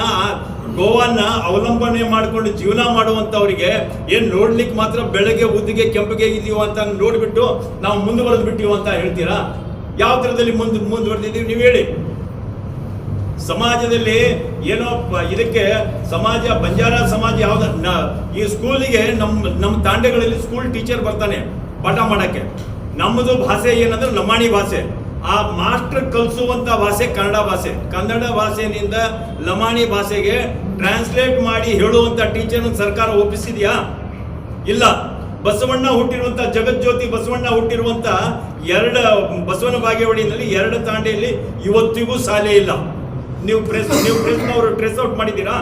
ಗೋವಾನ ಅವಲಂಬನೆ ಮಾಡಿಕೊಂಡು ಜೀವನ ಮಾಡುವಂಥವ್ರಿಗೆ ಏನು ನೋಡ್ಲಿಕ್ಕೆ ಮಾತ್ರ ಬೆಳಗ್ಗೆ, ಉದ್ದಿಗೆ, ಕೆಂಪಿಗೆ ಇದೀವೋ ಅಂತ ನೋಡಿಬಿಟ್ಟು ನಾವು ಮುಂದುವರೆದು ಬಿಟ್ಟಿವ ಅಂತ ಹೇಳ್ತೀರಾ? ಯಾವ ಥರದಲ್ಲಿ ಮುಂದೆ, ಮುಂದುವರೆದಿದ್ದೀವಿ? ನೀವು ಹೇಳಿ. ಸಮಾಜದಲ್ಲಿ ಏನೋ ಇದಕ್ಕೆ ಸಮಾಜ, ಬಂಜಾರ ಸಮಾಜ ಯಾವ್ದು ಈ ಸ್ಕೂಲಿಗೆ ನಮ್ಮ ನಮ್ಮ ತಾಂಡೆಗಳಲ್ಲಿ ಸ್ಕೂಲ್ ಟೀಚರ್ ಬರ್ತಾನೆ ಪಾಠ ಮಾಡೋಕ್ಕೆ. ನಮ್ಮದು ಭಾಷೆ ಏನಂದ್ರೆ ಲಮಾಣಿ ಭಾಷೆ. ಆ ಮಾಸ್ಟರ್ ಕಲಿಸುವಂತ ಭಾಷೆ ಕನ್ನಡ ಭಾಷೆ. ಕನ್ನಡ ಭಾಷೆಯಿಂದ ಲಮಾಣಿ ಭಾಷೆಗೆ ಟ್ರಾನ್ಸ್ಲೇಟ್ ಮಾಡಿ ಹೇಳುವಂತ ಟೀಚರ್ ಸರ್ಕಾರ ಒಪ್ಪಿಸಿದ್ಯಾ? ಇಲ್ಲ. ಬಸವಣ್ಣ ಹುಟ್ಟಿರುವಂತ, ಜಗಜ್ಯೋತಿ ಬಸವಣ್ಣ ಹುಟ್ಟಿರುವಂತ ಎರಡು, ಬಸವನ ಬಾಗೇವಾಡಿನಲ್ಲಿ ಎರಡು ತಾಂಡೆಯಲ್ಲಿ ಇವತ್ತಿಗೂ ಶಾಲೆ ಇಲ್ಲ. ನೀವು ಪ್ರೆಸ್ ನೀವು ಪ್ರೆಸ್ನವರು ಟ್ರೆಸ್ ಔಟ್ ಮಾಡಿದ್ದೀರಾ?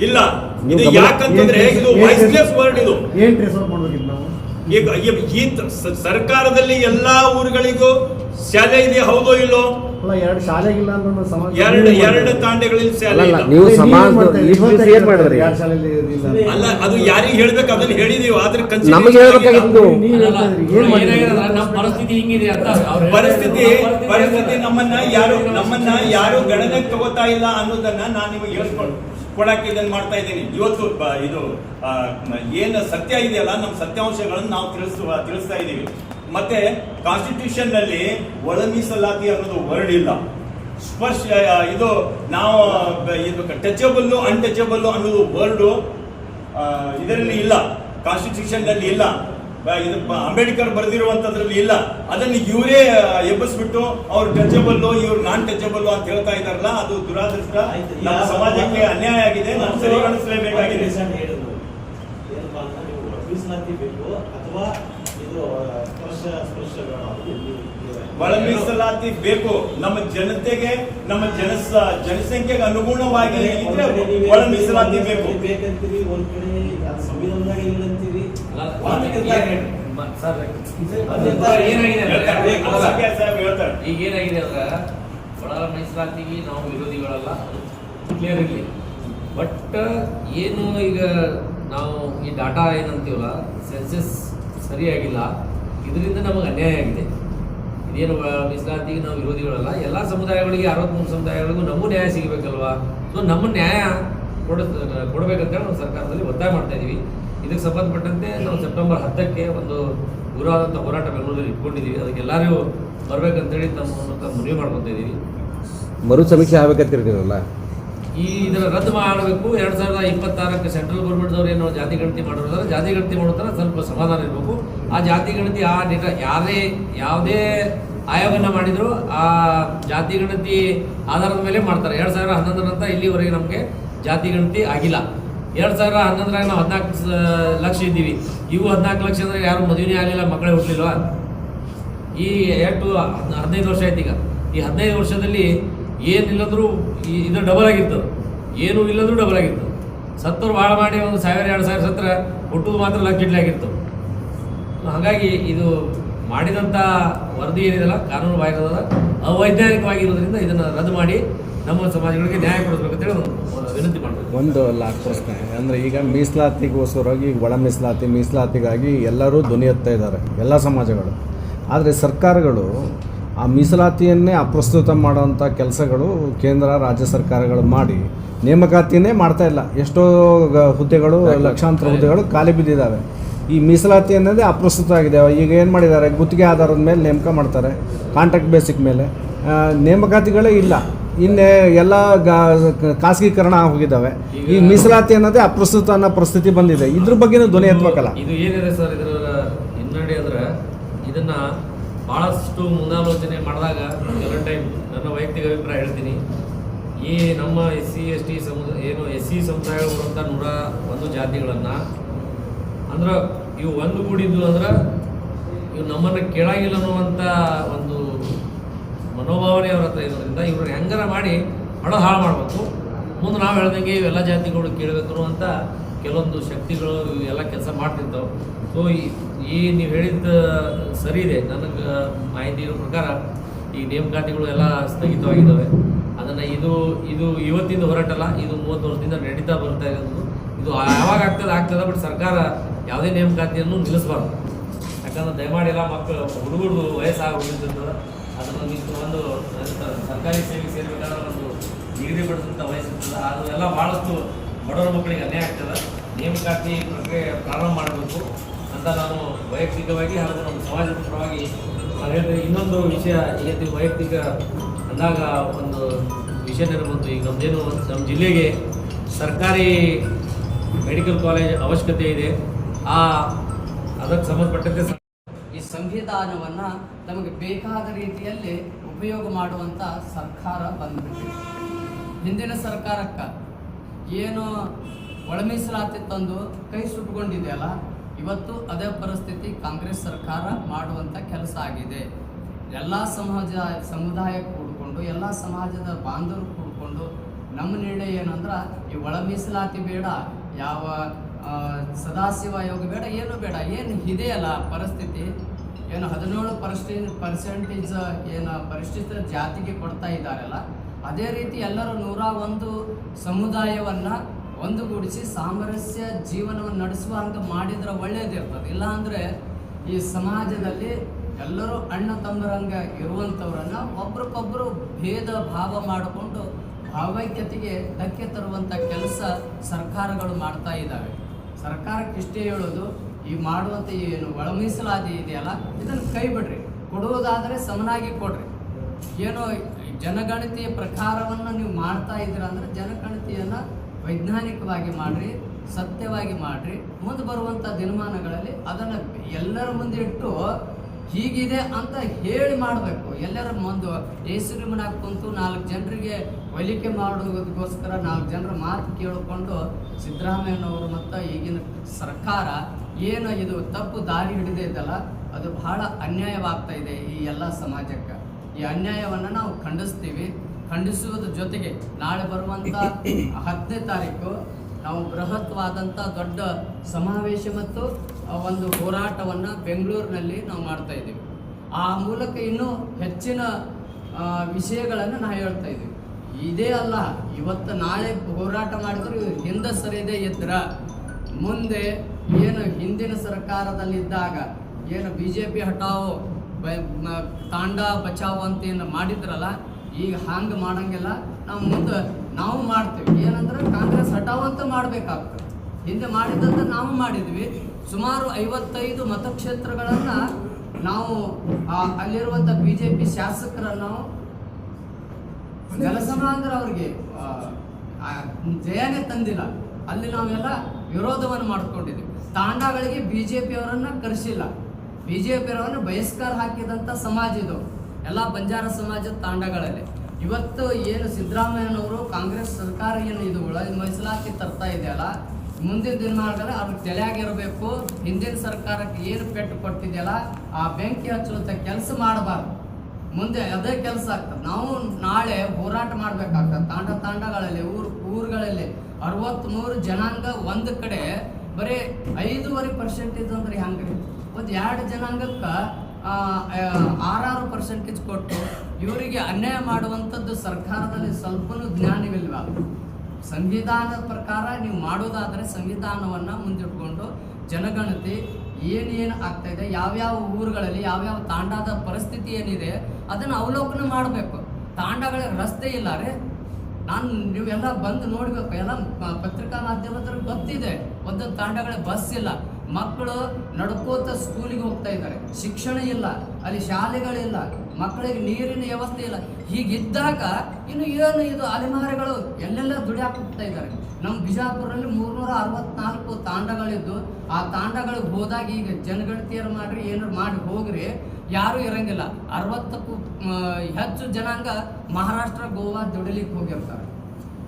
ಇಲ್ಲ. ಇದು ಯಾಕಂತಂದ್ರೆ ಇದು ವಾಯ್ಸ್ಲೆಸ್ ವರ್ಡ್ ಇದು. ಈಗ ಈ- ಸರ್ಕಾರದಲ್ಲಿ ಎಲ್ಲಾ ಊರುಗಳಿಗೂ ಶಾಲೆ ಇದೆ ಹೌದೋ ಇಲ್ಲೋ? ಅಲ್ಲ ಎರಡು ಶಾಲೆಗಿಲ್ಲ ಅಂದ್ರೆ ಸಮಾಜ ಎರಡು ಎರಡು ತಾಂಡೆಗಳಲ್ಲಿ ಶಾಲೆ ಇಲ್ಲ. ನೀವು ಅಲ್ಲ ಅದು ಯಾರಿಗೆ ಹೇಳ್ಬೇಕು? ಅದನ್ನ ಹೇಳಿದೀವಿ. ಆದ್ರೆ ನಮಗೆ ಪರಿಸ್ಥಿತಿ ಹಿಂಗಿದೆ ಅಂತ ಪರಿಸ್ಥಿತಿ ಪರಿಸ್ಥಿತಿ ನಮ್ಮನ್ನ ಯಾರು ನಮ್ಮನ್ನ ಯಾರು ಗಣನೆಗೆ ತಗೋತಾ ಇಲ್ಲ ಅನ್ನೋದನ್ನ ನಾನು ನಿಮಗೆ ಹೇಳ್ಕೊಂಡು ಕೊಡಕ್ಕೆ ಇದನ್ನ ಮಾಡ್ತಾ ಇದ್ದೀನಿ. ಇವತ್ತು ಇದು ಏನು ಸತ್ಯ ಇದೆಯಲ್ಲ ನಮ್ಮ ಸತ್ಯಾಂಶಗಳನ್ನು ನಾವು ತಿಳಿಸುವ ತಿಳಿಸ್ತಾ ಇದ್ದೀವಿ. ಮತ್ತೆ ಕಾನ್ಸ್ಟಿಟ್ಯೂಷನ್ನಲ್ಲಿ ಒಳ ಮೀಸಲಾತಿ ಅನ್ನೋದು ವರ್ಡ್ ಇಲ್ಲ. ಸ್ಪರ್ಶ ಇದು ನಾವು ಇದು ಟಚಬಲ್ ಅನ್ಟಚಬಲ್ ಅನ್ನೋದು ವರ್ಡು ಇದರಲ್ಲಿ ಇಲ್ಲ. ಕಾನ್ಸ್ಟಿಟ್ಯೂಷನ್ನಲ್ಲಿ ಇಲ್ಲ ಇದು ಅಂಬೇಡ್ಕರ್ ಬರೆದಿರುವಂತದ್ರಲ್ಲಿ ಇಲ್ಲ. ಅದನ್ನು ಇವರೇ ಎಬ್ಬಿಸ್ಬಿಟ್ಟು ಅವ್ರು ಟಚಬಲ್ ಇವ್ರು ನಾನ್ ಟಚಬಲ್ ಅಂತ ಹೇಳ್ತಾ ಇದಾರಲ್ಲ ಅದು ದುರಾದೃಷ್ಟ. ಸಮಾಜಕ್ಕೆ ಅನ್ಯಾಯ ಆಗಿದೆ ನಾವು ಸರಿಗೊಳಿಸಲೇಬೇಕಾಗಿದೆ ಒಳ ಮೀಸಲಾತಿ ಬೇಕು. ನಮ್ಮ ಜನತೆಗೆ ನಮ್ಮ ಜನಸ ಜನಸಂಖ್ಯೆಗೆ ಅನುಗುಣವಾಗಿ ಇದ್ರೆ ಒಳ ಮೀಸಲಾತಿ ಬೇಕು. ಬೇಕಂತೀರಿ ಒಂದ್ ಕಡೆ ಅದು ಸಂವಿಧಾನದಾಗ ಹೇಳ್ತಾರೆ? ಈಗ ಏನಾಗಿದೆ ಅಂದ್ರೆ ಒಳ ಮೀಸಲಾತಿಗೆ ನಾವು ವಿರೋಧಿಗಳಲ್ಲ ಕ್ಲಿಯರ್ ಇರಲಿ. ಬಟ್ ಏನು ಈಗ ನಾವು ಈ ಡಾಟಾ ಏನಂತೀವಲ್ಲ ಸೆನ್ಸಸ್ ಸರಿಯಾಗಿಲ್ಲ. ಇದರಿಂದ ನಮಗೆ ಅನ್ಯಾಯ ಆಗಿದೆ. ಇದೇನು ಮೀಸಲಾತಿಗೆ ನಾವು ವಿರೋಧಿಗಳಲ್ಲ. ಎಲ್ಲ ಸಮುದಾಯಗಳಿಗೆ ಅರವತ್ತ್ಮೂರು ಸಮುದಾಯಗಳಿಗೂ ನಮಗೂ ನ್ಯಾಯ ಸಿಗಬೇಕಲ್ವಾ? ಸೊ ನಮ್ಮ ನ್ಯಾಯ ಕೊಡ ಕೊಡಬೇಕಂತೇಳಿ ನಾವು ಸರ್ಕಾರದಲ್ಲಿ ಒತ್ತಾಯ ಮಾಡ್ತಾ ಇದ್ದೀವಿ ಇದಕ್ಕೆ ಸಂಬಂಧಪಟ್ಟಂತೆ ನಾವು ಸೆಪ್ಟೆಂಬರ್ ಹತ್ತಕ್ಕೆ ಒಂದು ಗುರುವಾದಂಥ ಹೋರಾಟ ಬೆಂಗಳೂರಲ್ಲಿ ಇಟ್ಕೊಂಡಿದ್ದೀವಿ ಅದಕ್ಕೆ ಎಲ್ಲರೂ ಬರ್ಬೇಕಂತೇಳಿ ತಮ್ಮ ಮೂಲಕ ಮನವಿ ಮಾಡ್ಕೊತಾ ಇದ್ದೀವಿ ಮರು ಸಮೀಕ್ಷೆ ಆಗ್ಬೇಕಂತಿರ್ತೀರಲ್ಲ ಈ ಇದರ ರದ್ದು ಮಾಡಬೇಕು. ಎರಡು ಸಾವಿರದ ಇಪ್ಪತ್ತಾರಕ್ಕೆ ಸೆಂಟ್ರಲ್ ಗೌರ್ಮೆಂಟ್ದವ್ರು ಏನು ಜಾತಿ ಗಣತಿ ಮಾಡೋದಾದ್ರೆ ಜಾತಿ ಗಣತಿ ಮಾಡೋದ್ರ ಸ್ವಲ್ಪ ಸಮಾಧಾನ ಇರಬೇಕು. ಆ ಜಾತಿ ಗಣತಿ, ಆ ನಿಟ ಯಾರೇ ಯಾವುದೇ ಆಯೋಗನ ಮಾಡಿದ್ರು ಆ ಜಾತಿ ಗಣತಿ ಆಧಾರದ ಮೇಲೆ ಮಾಡ್ತಾರೆ. ಎರಡು ಸಾವಿರ ಹನ್ನೊಂದರ ಇಲ್ಲಿವರೆಗೆ ನಮಗೆ ಜಾತಿ ಗಣತಿ ಆಗಿಲ್ಲ. ಎರಡು ಸಾವಿರ ಹನ್ನೊಂದರಾಗ ನಾವು ಹದಿನಾಲ್ಕು ಲಕ್ಷ ಇದ್ದೀವಿ. ಇವು ಹದಿನಾಲ್ಕು ಲಕ್ಷ ಅಂದರೆ ಯಾರು ಮದುವೆನೇ ಆಗಲಿಲ್ಲ, ಮಕ್ಕಳೇ ಹುಟ್ಟಲಿಲ್ವಾ ಈ ಎಷ್ಟು ಹದ್- ಹದಿನೈದು ವರ್ಷ ಆಯ್ತು ಈಗ ಈ ಹದಿನೈದು ವರ್ಷದಲ್ಲಿ ಏನಿಲ್ಲದ್ರೂ ಇದು ಡಬಲ್ ಆಗಿತ್ತು ಏನೂ ಇಲ್ಲದ್ರೂ ಡಬಲ್ ಆಗಿತ್ತು. ಸತ್ತವ್ರು ಭಾಳ ಮಾಡಿ ಒಂದು ಸಾವಿರ, ಎರಡು ಸಾವಿರ ಸತ್ರ ಹುಟ್ಟುದು ಮಾತ್ರ ಲಕ್ಷ ಆಗಿತ್ತು. ಹಾಗಾಗಿ ಇದು ಮಾಡಿದಂಥ ವರದಿ ಏನಿದೆಲ್ಲ ಕಾನೂನು ಬಾಹಿರದ ಅವೈಜ್ಞಾನಿಕವಾಗಿರೋದ್ರಿಂದ ಇದನ್ನು ರದ್ದು ಮಾಡಿ ನಮ್ಮ ಸಮಾಜಗಳಿಗೆ ನ್ಯಾಯ ಕೊಡಿಸ್ಬೇಕಂತೇಳಿ ಒಂದು ವಿನಂತಿ ಮಾಡಬೇಕು ಒಂದು ಲಾಸ್ಟ್ ಪ್ರಶ್ನೆ. ಅಂದರೆ ಈಗ ಮೀಸಲಾತಿಗೋಸ್ಕರವಾಗಿ, ಒಳ ಮೀಸಲಾತಿ, ಮೀಸಲಾತಿಗಾಗಿ ಎಲ್ಲರೂ ಧ್ವನಿ ಇದ್ದಾರೆ, ಎಲ್ಲ ಸಮಾಜಗಳು. ಆದರೆ ಸರ್ಕಾರಗಳು ಆ ಮೀಸಲಾತಿಯನ್ನೇ ಅಪ್ರಸ್ತುತ ಮಾಡುವಂಥ ಕೆಲಸಗಳು ಕೇಂದ್ರ ರಾಜ್ಯ ಸರ್ಕಾರಗಳು ಮಾಡಿ ನೇಮಕಾತಿಯನ್ನೇ ಮಾಡ್ತಾ ಇಲ್ಲ. ಎಷ್ಟೋ ಗ- ಹುದ್ದೆಗಳು ಲಕ್ಷಾಂತರ ಹುದ್ದೆಗಳು ಖಾಲಿ ಬಿದ್ದಿದ್ದಾವೆ. ಈ ಮೀಸಲಾತಿ ಅನ್ನೋದೇ ಅಪ್ರಸ್ತುತ ಆಗಿದೆ. ಈಗ ಏನು ಮಾಡಿದ್ದಾರೆ? ಗುತ್ತಿಗೆ ಆಧಾರದ ಮೇಲೆ ನೇಮಕ ಮಾಡ್ತಾರೆ ಕಾಂಟ್ರಾಕ್ಟ್ ಬೇಸಿಕ್ ಮೇಲೆ. ನೇಮಕಾತಿಗಳೇ ಇಲ್ಲ. ಇನ್ನೇ ಎಲ್ಲ ಖಾಸಗೀಕರಣ ಹೋಗಿದ್ದಾವೆ ಈ ಮೀಸಲಾತಿ ಅನ್ನೋದೇ ಅಪ್ರಸ್ತುತ ಅನ್ನೋ ಪರಿಸ್ಥಿತಿ ಬಂದಿದೆ. ಇದ್ರ ಬಗ್ಗೆನೂ ಧ್ವನಿ ಎತ್ತಬೇಕಲ್ಲ ಇದು ಏನಿದೆ ಸರ್ ಇದರ ಹಿನ್ನಡೆ ಅಂದ್ರೆ ಇದನ್ನ ಬಹಳಷ್ಟು ಮುಂದಾಲೋಚನೆ ಮಾಡಿದಾಗ ಎಲ್ಲ ಟೈಮ್ ನನ್ನ ವೈಯಕ್ತಿಕ ಅಭಿಪ್ರಾಯ ಹೇಳ್ತೀನಿ. ಈ ನಮ್ಮ ಎಸ್ ಸಿ, ಎಸ್ ಟಿ ಸಮುದಾಯ ಏನು ಎಸ್ ಸಿ ಸಮುದಾಯಗಳು ಬರುವಂಥ ನೂರ ಒಂದು ಜಾತಿಗಳನ್ನು, ಅಂದ್ರೆ ಇವು ಒಂದು ಕೂಡಿದ್ದು ಅಂದ್ರೆ ಇವು ನಮ್ಮನ್ನು ಕೇಳಾಗಿಲ್ಲ ಅನ್ನುವಂಥ ಒಂದು ಮನೋಭಾವನೆ ಅವ್ರ ಹತ್ರ ಇರೋದ್ರಿಂದ ಇವ್ರನ್ನ ಹೆಂಗಾರ ಮಾಡಿ ಹಣ ಹಾಳು ಮಾಡಬೇಕು. ಮುಂದೆ ನಾವು ಹೇಳ್ದಂಗೆ ಇವೆಲ್ಲ ಜಾತಿಗಳು ಕೇಳಬೇಕು ಅಂತ ಕೆಲವೊಂದು ಶಕ್ತಿಗಳು ಇವೆಲ್ಲ ಕೆಲಸ ಮಾಡ್ತಿರ್ತಾವೆ. ಸೊ ಈ ನೀವು ಹೇಳಿದ್ದು ಸರಿ ಇದೆ. ನನಗೆ ಮಾಹಿತಿ ಇರೋ ಪ್ರಕಾರ ಈ ನೇಮಕಾತಿಗಳು ಎಲ್ಲ ಸ್ಥಗಿತವಾಗಿದ್ದಾವೆ ಅದನ್ನು ಇದು ಇದು ಇವತ್ತಿಂದ ಹೊರಟಲ್ಲ, ಇದು ಮೂವತ್ತು ವರ್ಷದಿಂದ ನಡೀತಾ ಬರ್ತಾ ಇರೋದು. ಇದು ಯಾವಾಗ ಆಗ್ತದೆ ಆಗ್ತದೆ ಬಟ್ ಸರ್ಕಾರ ಯಾವುದೇ ನೇಮಕಾತಿಯನ್ನು ನಿಲ್ಲಿಸಬಾರ್ದು. ಯಾಕಂದ್ರೆ ದಯಮಾಡಿ ಎಲ್ಲ ಮಕ್ಕಳು ಹುಡುಗರು ವಯಸ್ಸಾಗಿ ಹೋಗಿರ್ತದೆ ಅದನ್ನು ನಿಂತು ಒಂದು ಸರ್ಕಾರಿ ಸೇವೆ ಸೇರಬೇಕಾದ್ರೆ ಒಂದು ನಿಗದಿಪಡಿಸಿದಂಥ ವಯಸ್ಸಿರ್ತದೆ ಅದು ಎಲ್ಲ ಭಾಳಷ್ಟು ಬಡವರ ಮಕ್ಕಳಿಗೆ ಅನ್ಯಾಯ ಆಗ್ತದೆ. ನೇಮಕಾತಿ ಪ್ರಕ್ರಿಯೆ ಪ್ರಾರಂಭ ಮಾಡಬೇಕು. ಅಂತ ನಾನು ವೈಯಕ್ತಿಕವಾಗಿ ಹಾಗೂ ನಮ್ಮ ಸಮಾಜದ ಪರವಾಗಿ ನಾನು ಹೇಳಿದ್ರೆ ಇನ್ನೊಂದು ವಿಷಯ ಇವತ್ತು ವೈಯಕ್ತಿಕ ಅಂದಾಗ ಒಂದು ವಿಷಯ ನೆನಪಂತು ಈಗ ನಮ್ಮದೇನು ನಮ್ಮ ಜಿಲ್ಲೆಗೆ ಸರ್ಕಾರಿ ಮೆಡಿಕಲ್ ಕಾಲೇಜ್ ಅವಶ್ಯಕತೆ ಇದೆ. ಆ, ಅದಕ್ಕೆ ಸಂಬಂಧಪಟ್ಟಂತೆ ಈ ಸಂವಿಧಾನವನ್ನು ನಮಗೆ ಬೇಕಾದ ರೀತಿಯಲ್ಲಿ ಉಪಯೋಗ ಮಾಡುವಂಥ ಸರ್ಕಾರ ಬಂದ್ಬಿಟ್ಟಿದೆ. ಹಿಂದಿನ ಸರ್ಕಾರಕ್ಕೆ ಏನು ಒಳ ಮೀಸಲಾತಿ ತಂದು ಕೈ ಸುಟ್ಕೊಂಡಿದೆಯಲ್ಲ ಇವತ್ತು ಅದೇ ಪರಿಸ್ಥಿತಿ ಕಾಂಗ್ರೆಸ್ ಸರ್ಕಾರ ಮಾಡುವಂಥ ಕೆಲಸ ಆಗಿದೆ. ಎಲ್ಲ ಸಮಾಜ, ಸಮುದಾಯ ಕೂಡಿಕೊಂಡು, ಎಲ್ಲ ಸಮಾಜದ ಬಾಂಧವರು ಕೂಡಿಕೊಂಡು ನಮ್ಮ ನಿರ್ಣಯ ಏನಂದ್ರೆ ಈ ಒಳ ಮೀಸಲಾತಿ ಬೇಡ, ಯಾವ ಸದಾಶಿವ ಆಯೋಗ ಬೇಡ, ಏನು ಬೇಡ, ಏನು ಇದೆಯಲ್ಲ ಪರಿಸ್ಥಿತಿ. ಏನು ಹದಿನೇಳು ಪರ್ಸೆಂಟ್, ಪರ್ಸೆಂಟೇಜ್, ಏನು ಪರಿಶಿಷ್ಟ ಜಾತಿಗೆ ಕೊಡ್ತಾ ಇದ್ದಾರಲ್ಲ, ಅದೇ ರೀತಿ ಎಲ್ಲರೂ ನೂರ ಒಂದು ಸಮುದಾಯವನ್ನು ಒಂದುಗೂಡಿಸಿ ಸಾಮರಸ್ಯ ಜೀವನವನ್ನು ನಡೆಸುವ ಹಂಗೆ ಮಾಡಿದ್ರೆ ಒಳ್ಳೇದಿರ್ತದೆ ಇಲ್ಲಾಂದರೆ ಈ ಸಮಾಜದಲ್ಲಿ ಎಲ್ಲರೂ ಅಣ್ಣ ತಮ್ಮರಂಗ ಇರುವಂಥವ್ರನ್ನ ಒಬ್ರಿಗೊಬ್ಬರು ಭೇದ ಭಾವ ಮಾಡಿಕೊಂಡು ಭಾವೈಕ್ಯತೆಗೆ ಧಕ್ಕೆ ತರುವಂಥ ಕೆಲಸ ಸರ್ಕಾರಗಳು ಮಾಡ್ತಾ ಇದ್ದಾವೆ. ಸರ್ಕಾರಕ್ಕೆ ಇಷ್ಟೇ ಹೇಳೋದು, ಈ ಮಾಡುವಂಥ ಏನು ಒಳ ಇದೆಯಲ್ಲ, ಇದನ್ನು ಕೈ ಬಿಡ್ರಿ ಕೊಡುವುದಾದರೆ ಸಮನಾಗಿ ಕೊಡ್ರಿ. ಏನೋ ಜನಗಣತಿಯ ಪ್ರಕಾರವನ್ನು ನೀವು ಮಾಡ್ತಾ ಇದ್ದೀರ ಅಂದ್ರೆ ಜನಗಣತಿಯನ್ನು ವೈಜ್ಞಾನಿಕವಾಗಿ ಮಾಡ್ರಿ, ಸತ್ಯವಾಗಿ ಮಾಡ್ರಿ, ಮುಂದೆ ಬರುವಂಥ ದಿನಮಾನಗಳಲ್ಲಿ ಅದನ್ನ ಎಲ್ಲರ ಮುಂದೆ ಇಟ್ಟು ಹೀಗಿದೆ ಅಂತ ಹೇಳಿ ಮಾಡಬೇಕು. ಎಲ್ಲರ ಮುಂದೆ ಹೆಸರು ಮನಾಗ ಕುಂತು ನಾಲ್ಕು ಜನರಿಗೆ ಒಲಿಕೆ ಮಾಡೋದಕ್ಕೋಸ್ಕರ ನಾಲ್ಕು ಜನರ ಮಾತು ಕೇಳಿಕೊಂಡು ಸಿದ್ದರಾಮಯ್ಯನವರು ಮತ್ತು ಈಗಿನ ಸರ್ಕಾರ ಏನು ಇದು ತಪ್ಪು ದಾರಿ ಹಿಡಿದೇ ಇದ್ದಲ್ಲ ಅದು ಬಹಳ ಅನ್ಯಾಯವಾಗ್ತಾ ಇದೆ ಈ ಎಲ್ಲ ಸಮಾಜಕ್ಕೆ. ಈ ಅನ್ಯಾಯವನ್ನು ನಾವು ಖಂಡಿಸ್ತೀವಿ ಖಂಡಿಸುವುದ್ರ ಜೊತೆಗೆ ನಾಳೆ ಬರುವಂತ ಹತ್ತನೇ ತಾರೀಕು ನಾವು ಬೃಹತ್ವಾದಂಥ ದೊಡ್ಡ ಸಮಾವೇಶ ಮತ್ತು ಒಂದು ಹೋರಾಟವನ್ನು ಬೆಂಗಳೂರಿನಲ್ಲಿ ನಾವು ಮಾಡ್ತಾ ಇದ್ದೀವಿ. ಆ ಮೂಲಕ ಇನ್ನೂ ಹೆಚ್ಚಿನ ವಿಷಯಗಳನ್ನು ನಾವು ಹೇಳ್ತಾ ಇದ್ದೀವಿ. ಇದೇ ಅಲ್ಲ ಇವತ್ತು ನಾಳೆ ಹೋರಾಟ ಮಾಡಿದ್ರು ಹಿಂದೆ ಸರಿಯದೇ ಇದ್ರ ಮುಂದೆ ಏನು ಹಿಂದಿನ ಸರ್ಕಾರದಲ್ಲಿದ್ದಾಗ ಏನು ಬಿ ಜೆ ಪಿ ಹಟಾವೋ ತಾಂಡ ಬಚಾವೋ ಅಂತ ಏನು ಮಾಡಿದ್ರಲ್ಲ ಈಗ ಹಂಗೆ ಮಾಡಂಗಿಲ್ಲ ನಾವು ಮುಂದೆ ನಾವು ಮಾಡ್ತೇವೆ. ಏನಂದ್ರೆ ಕಾಂಗ್ರೆಸ್ ಹಟಾವಂತ ಮಾಡಬೇಕಾಗ್ತದೆ. ಹಿಂದೆ ಮಾಡಿದಂತ ನಾವು ಮಾಡಿದ್ವಿ. ಸುಮಾರು ಐವತ್ತೈದು ಮತಕ್ಷೇತ್ರಗಳನ್ನು ನಾವು ಅಲ್ಲಿರುವಂಥ ಬಿ ಜೆ ಪಿ ಶಾಸಕರನ್ನು ನಾವು ಕೆಲಸ ಅಂದ್ರೆ ಅವ್ರಿಗೆ ಜಯನೇ ತಂದಿಲ್ಲ. ಅಲ್ಲಿ ನಾವೆಲ್ಲ ವಿರೋಧವನ್ನು ಮಾಡ್ಕೊಂಡಿದ್ವಿ. ತಾಂಡಗಳಿಗೆ ಬಿ ಜೆ ಕರೆಸಿಲ್ಲ. ಬಿ ಜೆ ಬಹಿಷ್ಕಾರ ಹಾಕಿದಂಥ ಸಮಾಜ ಇದು. ಎಲ್ಲ ಬಂಜಾರ ಸಮಾಜದ ತಾಂಡಗಳಲ್ಲಿ. ಇವತ್ತು ಏನು ಸಿದ್ದರಾಮಯ್ಯನವರು ಕಾಂಗ್ರೆಸ್ ಸರ್ಕಾರ ಏನು ಇದು ಒಳ ಮೀಸಲಾತಿ ತರ್ತಾ ಇದೆಯಲ್ಲ, ಮುಂದಿನ ದಿನಮಾನಗಳಲ್ಲಿ ಅವ್ರಿಗೆ ತಲೆಯಾಗಿರಬೇಕು. ಹಿಂದಿನ ಸರ್ಕಾರಕ್ಕೆ ಏನು ಪೆಟ್ಟು ಕೊಟ್ಟಿದೆಯಲ್ಲ ಆ ಬೆಂಕಿ ಹಚ್ಚುವಂಥ ಕೆಲಸ ಮಾಡಬಾರ್ದು. ಮುಂದೆ ಅದೇ ಕೆಲಸ ಆಗ್ತದೆ. ನಾವು ನಾಳೆ ಹೋರಾಟ ಮಾಡ್ಬೇಕಾಗ್ತದೆ. ತಾಂಡ ತಾಂಡಗಳಲ್ಲಿ, ಊರು, ಊರುಗಳಲ್ಲಿ ಅರವತ್ತ್ಮೂರು ಜನಾಂಗ ಒಂದು ಕಡೆ, ಬರೀ ಐದೂವರೆ ಪರ್ಸೆಂಟ್ ಅಂದ್ರೆ ಹೆಂಗ್ರಿ? ಒಂದು ಎರಡು ಜನಾಂಗಕ್ಕೆ ಆರಾರು ಪರ್ಸೆಂಟೇಜ್ ಕೊಟ್ಟು ಇವರಿಗೆ ಅನ್ಯಾಯ ಮಾಡುವಂಥದ್ದು ಸರ್ಕಾರದಲ್ಲಿ ಸ್ವಲ್ಪನೂ ಜ್ಞಾನವಿಲ್ವ? ಸಂವಿಧಾನದ ಪ್ರಕಾರ ನೀವು ಮಾಡೋದಾದರೆ ಸಂವಿಧಾನವನ್ನು ಮುಂದಿಟ್ಕೊಂಡು ಜನಗಣತಿ ಏನೇನು ಆಗ್ತಾ ಇದೆ ಯಾವ್ಯಾವ ಊರುಗಳಲ್ಲಿ ಯಾವ್ಯಾವ ತಾಂಡದ ಪರಿಸ್ಥಿತಿ ಏನಿದೆ ಅದನ್ನು ಅವಲೋಕನ ಮಾಡಬೇಕು. ತಾಂಡಗಳ ರಸ್ತೆ ಇಲ್ಲ ರೀ. ನಾನು ನೀವೆಲ್ಲ ಬಂದು ನೋಡಬೇಕು, ಎಲ್ಲ ಪತ್ರಿಕಾ ಮಾಧ್ಯಮದಲ್ಲಿ ಗೊತ್ತಿದೆ, ಒಂದೊಂದು ತಾಂಡಗಳಿಗೆ ಬಸ್ ಇಲ್ಲ. ಮಕ್ಕಳು ನಡ್ಕೋತ ಸ್ಕೂಲಿಗೆ ಹೋಗ್ತಾ ಇದ್ದಾರೆ. ಶಿಕ್ಷಣ ಇಲ್ಲ, ಅಲ್ಲಿ ಶಾಲೆಗಳಿಲ್ಲ, ಮಕ್ಕಳಿಗೆ ನೀರಿನ ವ್ಯವಸ್ಥೆ ಇಲ್ಲ. ಹೀಗಿದ್ದಾಗ ಇನ್ನು ಏನು ಇದು ಅಲೆಮಾರಿಗಳು ಎಲ್ಲೆಲ್ಲ ದುಡಿಯಾಕ ಹೋಗ್ತಾ ಇದ್ದಾರೆ. ನಮ್ಮ ಬಿಜಾಪುರಲ್ಲಿ ಮೂರ್ನೂರ ಅರವತ್ನಾಲ್ಕು ತಾಂಡಗಳಿದ್ದು, ಆ ತಾಂಡಗಳಿಗೆ ಹೋದಾಗ ಈಗ ಜನಗಣತಿಯರು ಮಾಡ್ರಿ ಏನಾರು ಮಾಡಿ ಹೋಗ್ರಿ, ಯಾರೂ ಇರಂಗಿಲ್ಲ. ಅರವತ್ತಕ್ಕೂ ಹೆಚ್ಚು ಜನಾಂಗ ಮಹಾರಾಷ್ಟ್ರ, ಗೋವಾ ದುಡಿಲಿಕ್ಕೆ ಹೋಗಿರ್ತಾರೆ.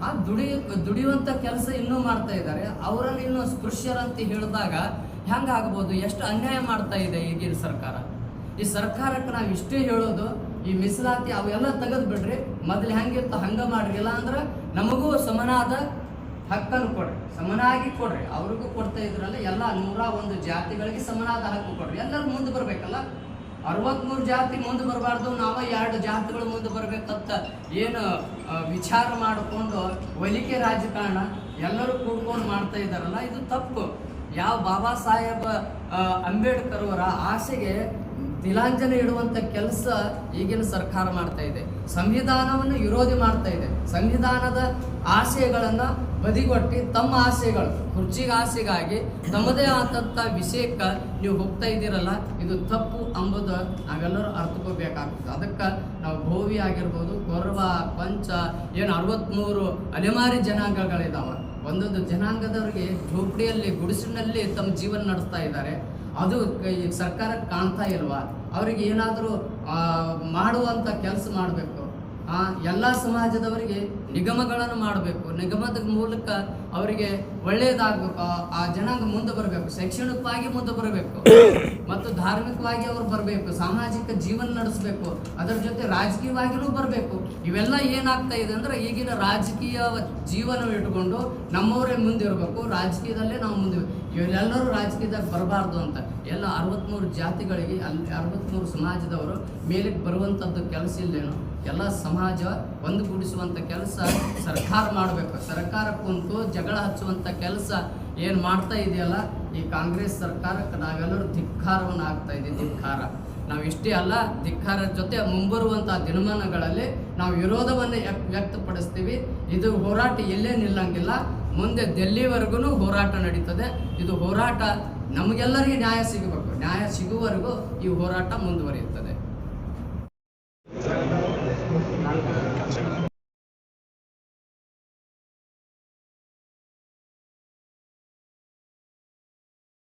ಆ ದುಡಿ, ದುಡಿಯುವಂಥ ಕೆಲಸ ಇನ್ನೂ ಮಾಡ್ತಾ ಇದ್ದಾರೆ. ಅವರನ್ನು ಇನ್ನೂ ಸ್ಪೃಶ್ಯರಂತ ಹೇಳಿದಾಗ ಹೆಂಗಾಗ್ಬೋದು? ಎಷ್ಟು ಅನ್ಯಾಯ ಮಾಡ್ತಾ ಇದೆ ಈಗಿನ ಸರ್ಕಾರ? ಈ ಸರ್ಕಾರಕ್ಕೆ ನಾವು ಇಷ್ಟೇ ಹೇಳೋದು, ಈ ಮೀಸಲಾತಿ ಅವೆಲ್ಲ ತೆಗೆದು ಬಿಡ್ರಿ. ಮೊದಲು ಹೆಂಗಿತ್ತು, ಹಂಗ ಮಾಡ್ರಿ. ಇಲ್ಲ ಅಂದ್ರೆ ನಮಗೂ ಸಮನಾದ ಹಕ್ಕನ್ನು ಕೊಡ್ರಿ. ಸಮನಾಗಿ ಕೊಡ್ರಿ. ಅವ್ರಿಗೂ ಕೊಡ್ತಾ ಇದ್ರಲ್ಲ, ಎಲ್ಲ ನೂರ ಒಂದು ಜಾತಿಗಳಿಗೆ ಸಮನಾದ ಹಕ್ಕು ಕೊಡ್ರಿ. ಎಲ್ಲರೂ ಮುಂದೆ ಬರ್ಬೇಕಲ್ಲ? ಅರವತ್ಮೂರು ಜಾತಿ ಮುಂದೆ ಬರಬಾರ್ದು, ನಾವ ಎರಡು ಜಾತಿಗಳು ಮುಂದೆ ಬರ್ಬೇಕಂತ ಏನು ವಿಚಾರ ಮಾಡಿಕೊಂಡು ಒಲಿಕೆ ರಾಜಕಾರಣ ಎಲ್ಲರೂ ಕೂಡ್ಕೊಂಡು ಮಾಡ್ತಾ ಇದ್ದಾರಲ್ಲ, ಇದು ತಪ್ಪು. ಯಾವ ಬಾಬಾ ಸಾಹೇಬ್ ಅಂಬೇಡ್ಕರ್ ಅವರ ಆಸೆಗೆ ತಿಲಾಂಜಲಿ ಇಡುವಂಥ ಕೆಲಸ ಈಗಿನ ಸರ್ಕಾರ ಮಾಡ್ತಾ ಇದೆ. ಸಂವಿಧಾನವನ್ನು ವಿರೋಧಿ ಮಾಡ್ತಾ ಇದೆ. ಸಂವಿಧಾನದ ಆಶಯಗಳನ್ನ ಬದಿಗೊಟ್ಟಿ ತಮ್ಮ ಆಸೆಗಳು, ಕುರ್ಚಿಗೆ ಆಸೆಗಾಗಿ ತಮ್ಮದೇ ಆದಂಥ ವಿಷಯಕ್ಕೆ ನೀವು ಹೋಗ್ತಾ ಇದ್ದೀರಲ್ಲ, ಇದು ತಪ್ಪು ಅಂಬುದು ನಾವೆಲ್ಲರೂ ಅರ್ಥಕೋಬೇಕಾಗ್ತದೆ ಅದಕ್ಕೆ ನಾವು ಭೋವಿ ಆಗಿರ್ಬೋದು, ಕೊರ್ವ ಪಂಚ ಏನು ಅರವತ್ತ್ಮೂರು ಅಲೆಮಾರಿ ಜನಾಂಗಗಳಿದಾವೆ. ಒಂದೊಂದು ಜನಾಂಗದವರಿಗೆ ಝೋಪಡಿಯಲ್ಲಿ, ಗುಡಿಸಿನಲ್ಲಿ ತಮ್ಮ ಜೀವನ ನಡೆಸ್ತಾ ಇದ್ದಾರೆ. ಅದು ಸರ್ಕಾರಕ್ಕೆ ಕಾಣ್ತಾ ಇಲ್ವಾ? ಅವರಿಗೆ ಏನಾದರೂ ಮಾಡುವಂಥ ಕೆಲಸ ಮಾಡಬೇಕು. ಎಲ್ಲ ಸಮಾಜದವರಿಗೆ ನಿಗಮಗಳನ್ನು ಮಾಡಬೇಕು. ನಿಗಮದ ಮೂಲಕ ಅವರಿಗೆ ಒಳ್ಳೆಯದಾಗಬೇಕು ಆ- ಜನಾಂಗ ಮುಂದೆ ಬರಬೇಕು ಶೈಕ್ಷಣಿಕವಾಗಿ ಮುಂದೆ ಬರಬೇಕು ಮತ್ತು ಧಾರ್ಮಿಕವಾಗಿ ಅವರು ಬರಬೇಕು ಸಾಮಾಜಿಕ ಜೀವನ ನಡೆಸಬೇಕು ಅದರ ಜೊತೆ ರಾಜಕೀಯವಾಗಿಯೂ ಬರಬೇಕು. ಇವೆಲ್ಲ ಏನಾಗ್ತಾ ಇದೆ ಅಂದ್ರೆ ಈಗಿನ ರಾಜಕೀಯ ಜೀವನ ಇಟ್ಕೊಂಡು ನಮ್ಮವರೇ ಮುಂದಿರಬೇಕು ರಾಜಕೀಯದಲ್ಲೇ ನಾವು ಮುಂದೆ ಇವರೆಲ್ಲರೂ ರಾಜಕೀಯದಾಗ ಬರಬಾರ್ದು ಅಂತ. ಎಲ್ಲ ಅರವತ್ತ್ಮೂರು ಜಾತಿಗಳಿಗೆ ಅಲ್ಲಿ ಅರವತ್ತ್ಮೂರು ಸಮಾಜದವರು ಮೇಲಕ್ಕೆ ಬರುವಂಥದ್ದು ಕೆಲಸ ಇಲ್ಲೇನು? ಎಲ್ಲ ಸಮಾಜ ಒಂದುಗೂಡಿಸುವಂಥ ಕೆಲಸ ಸರ್ಕಾರ ಮಾಡಬೇಕು. ಸರ್ಕಾರ ಕುಂತು ಜಗಳ ಹಚ್ಚುವಂಥ ಕೆಲಸ ಏನು ಮಾಡ್ತಾ ಇದೆಯಲ್ಲ, ಈ ಕಾಂಗ್ರೆಸ್ ಸರ್ಕಾರಕ್ಕೆ ನಾವೆಲ್ಲರೂ ಧಿಕ್ಕಾರವನ್ನು ಆಗ್ತಾ ಇದೆ ಧಿಕ್ಕಾರ. ನಾವು ಇಷ್ಟೇ ಅಲ್ಲ, ಧಿಕ್ಕಾರದ ಜೊತೆ ಮುಂಬರುವಂಥ ದಿನಮಾನಗಳಲ್ಲಿ ನಾವು ವಿರೋಧವನ್ನು ವ್ಯಕ್- ವ್ಯಕ್ತಪಡಿಸ್ತೀವಿ. ಇದು ಹೋರಾಟ ಎಲ್ಲೇ ನಿಲ್ಲಂಗಿಲ್ಲ. ಮುಂದೆ ದೆಲ್ಲಿವರೆಗೂ ಹೋರಾಟ ನಡೀತದೆ. ಇದು ಹೋರಾಟ ನಮಗೆಲ್ಲರಿಗೆ ನ್ಯಾಯ ಸಿಗಬೇಕು. ನ್ಯಾಯ ಸಿಗುವವರೆಗೂ ಈ ಹೋರಾಟ ಮುಂದುವರಿಯುತ್ತದೆ.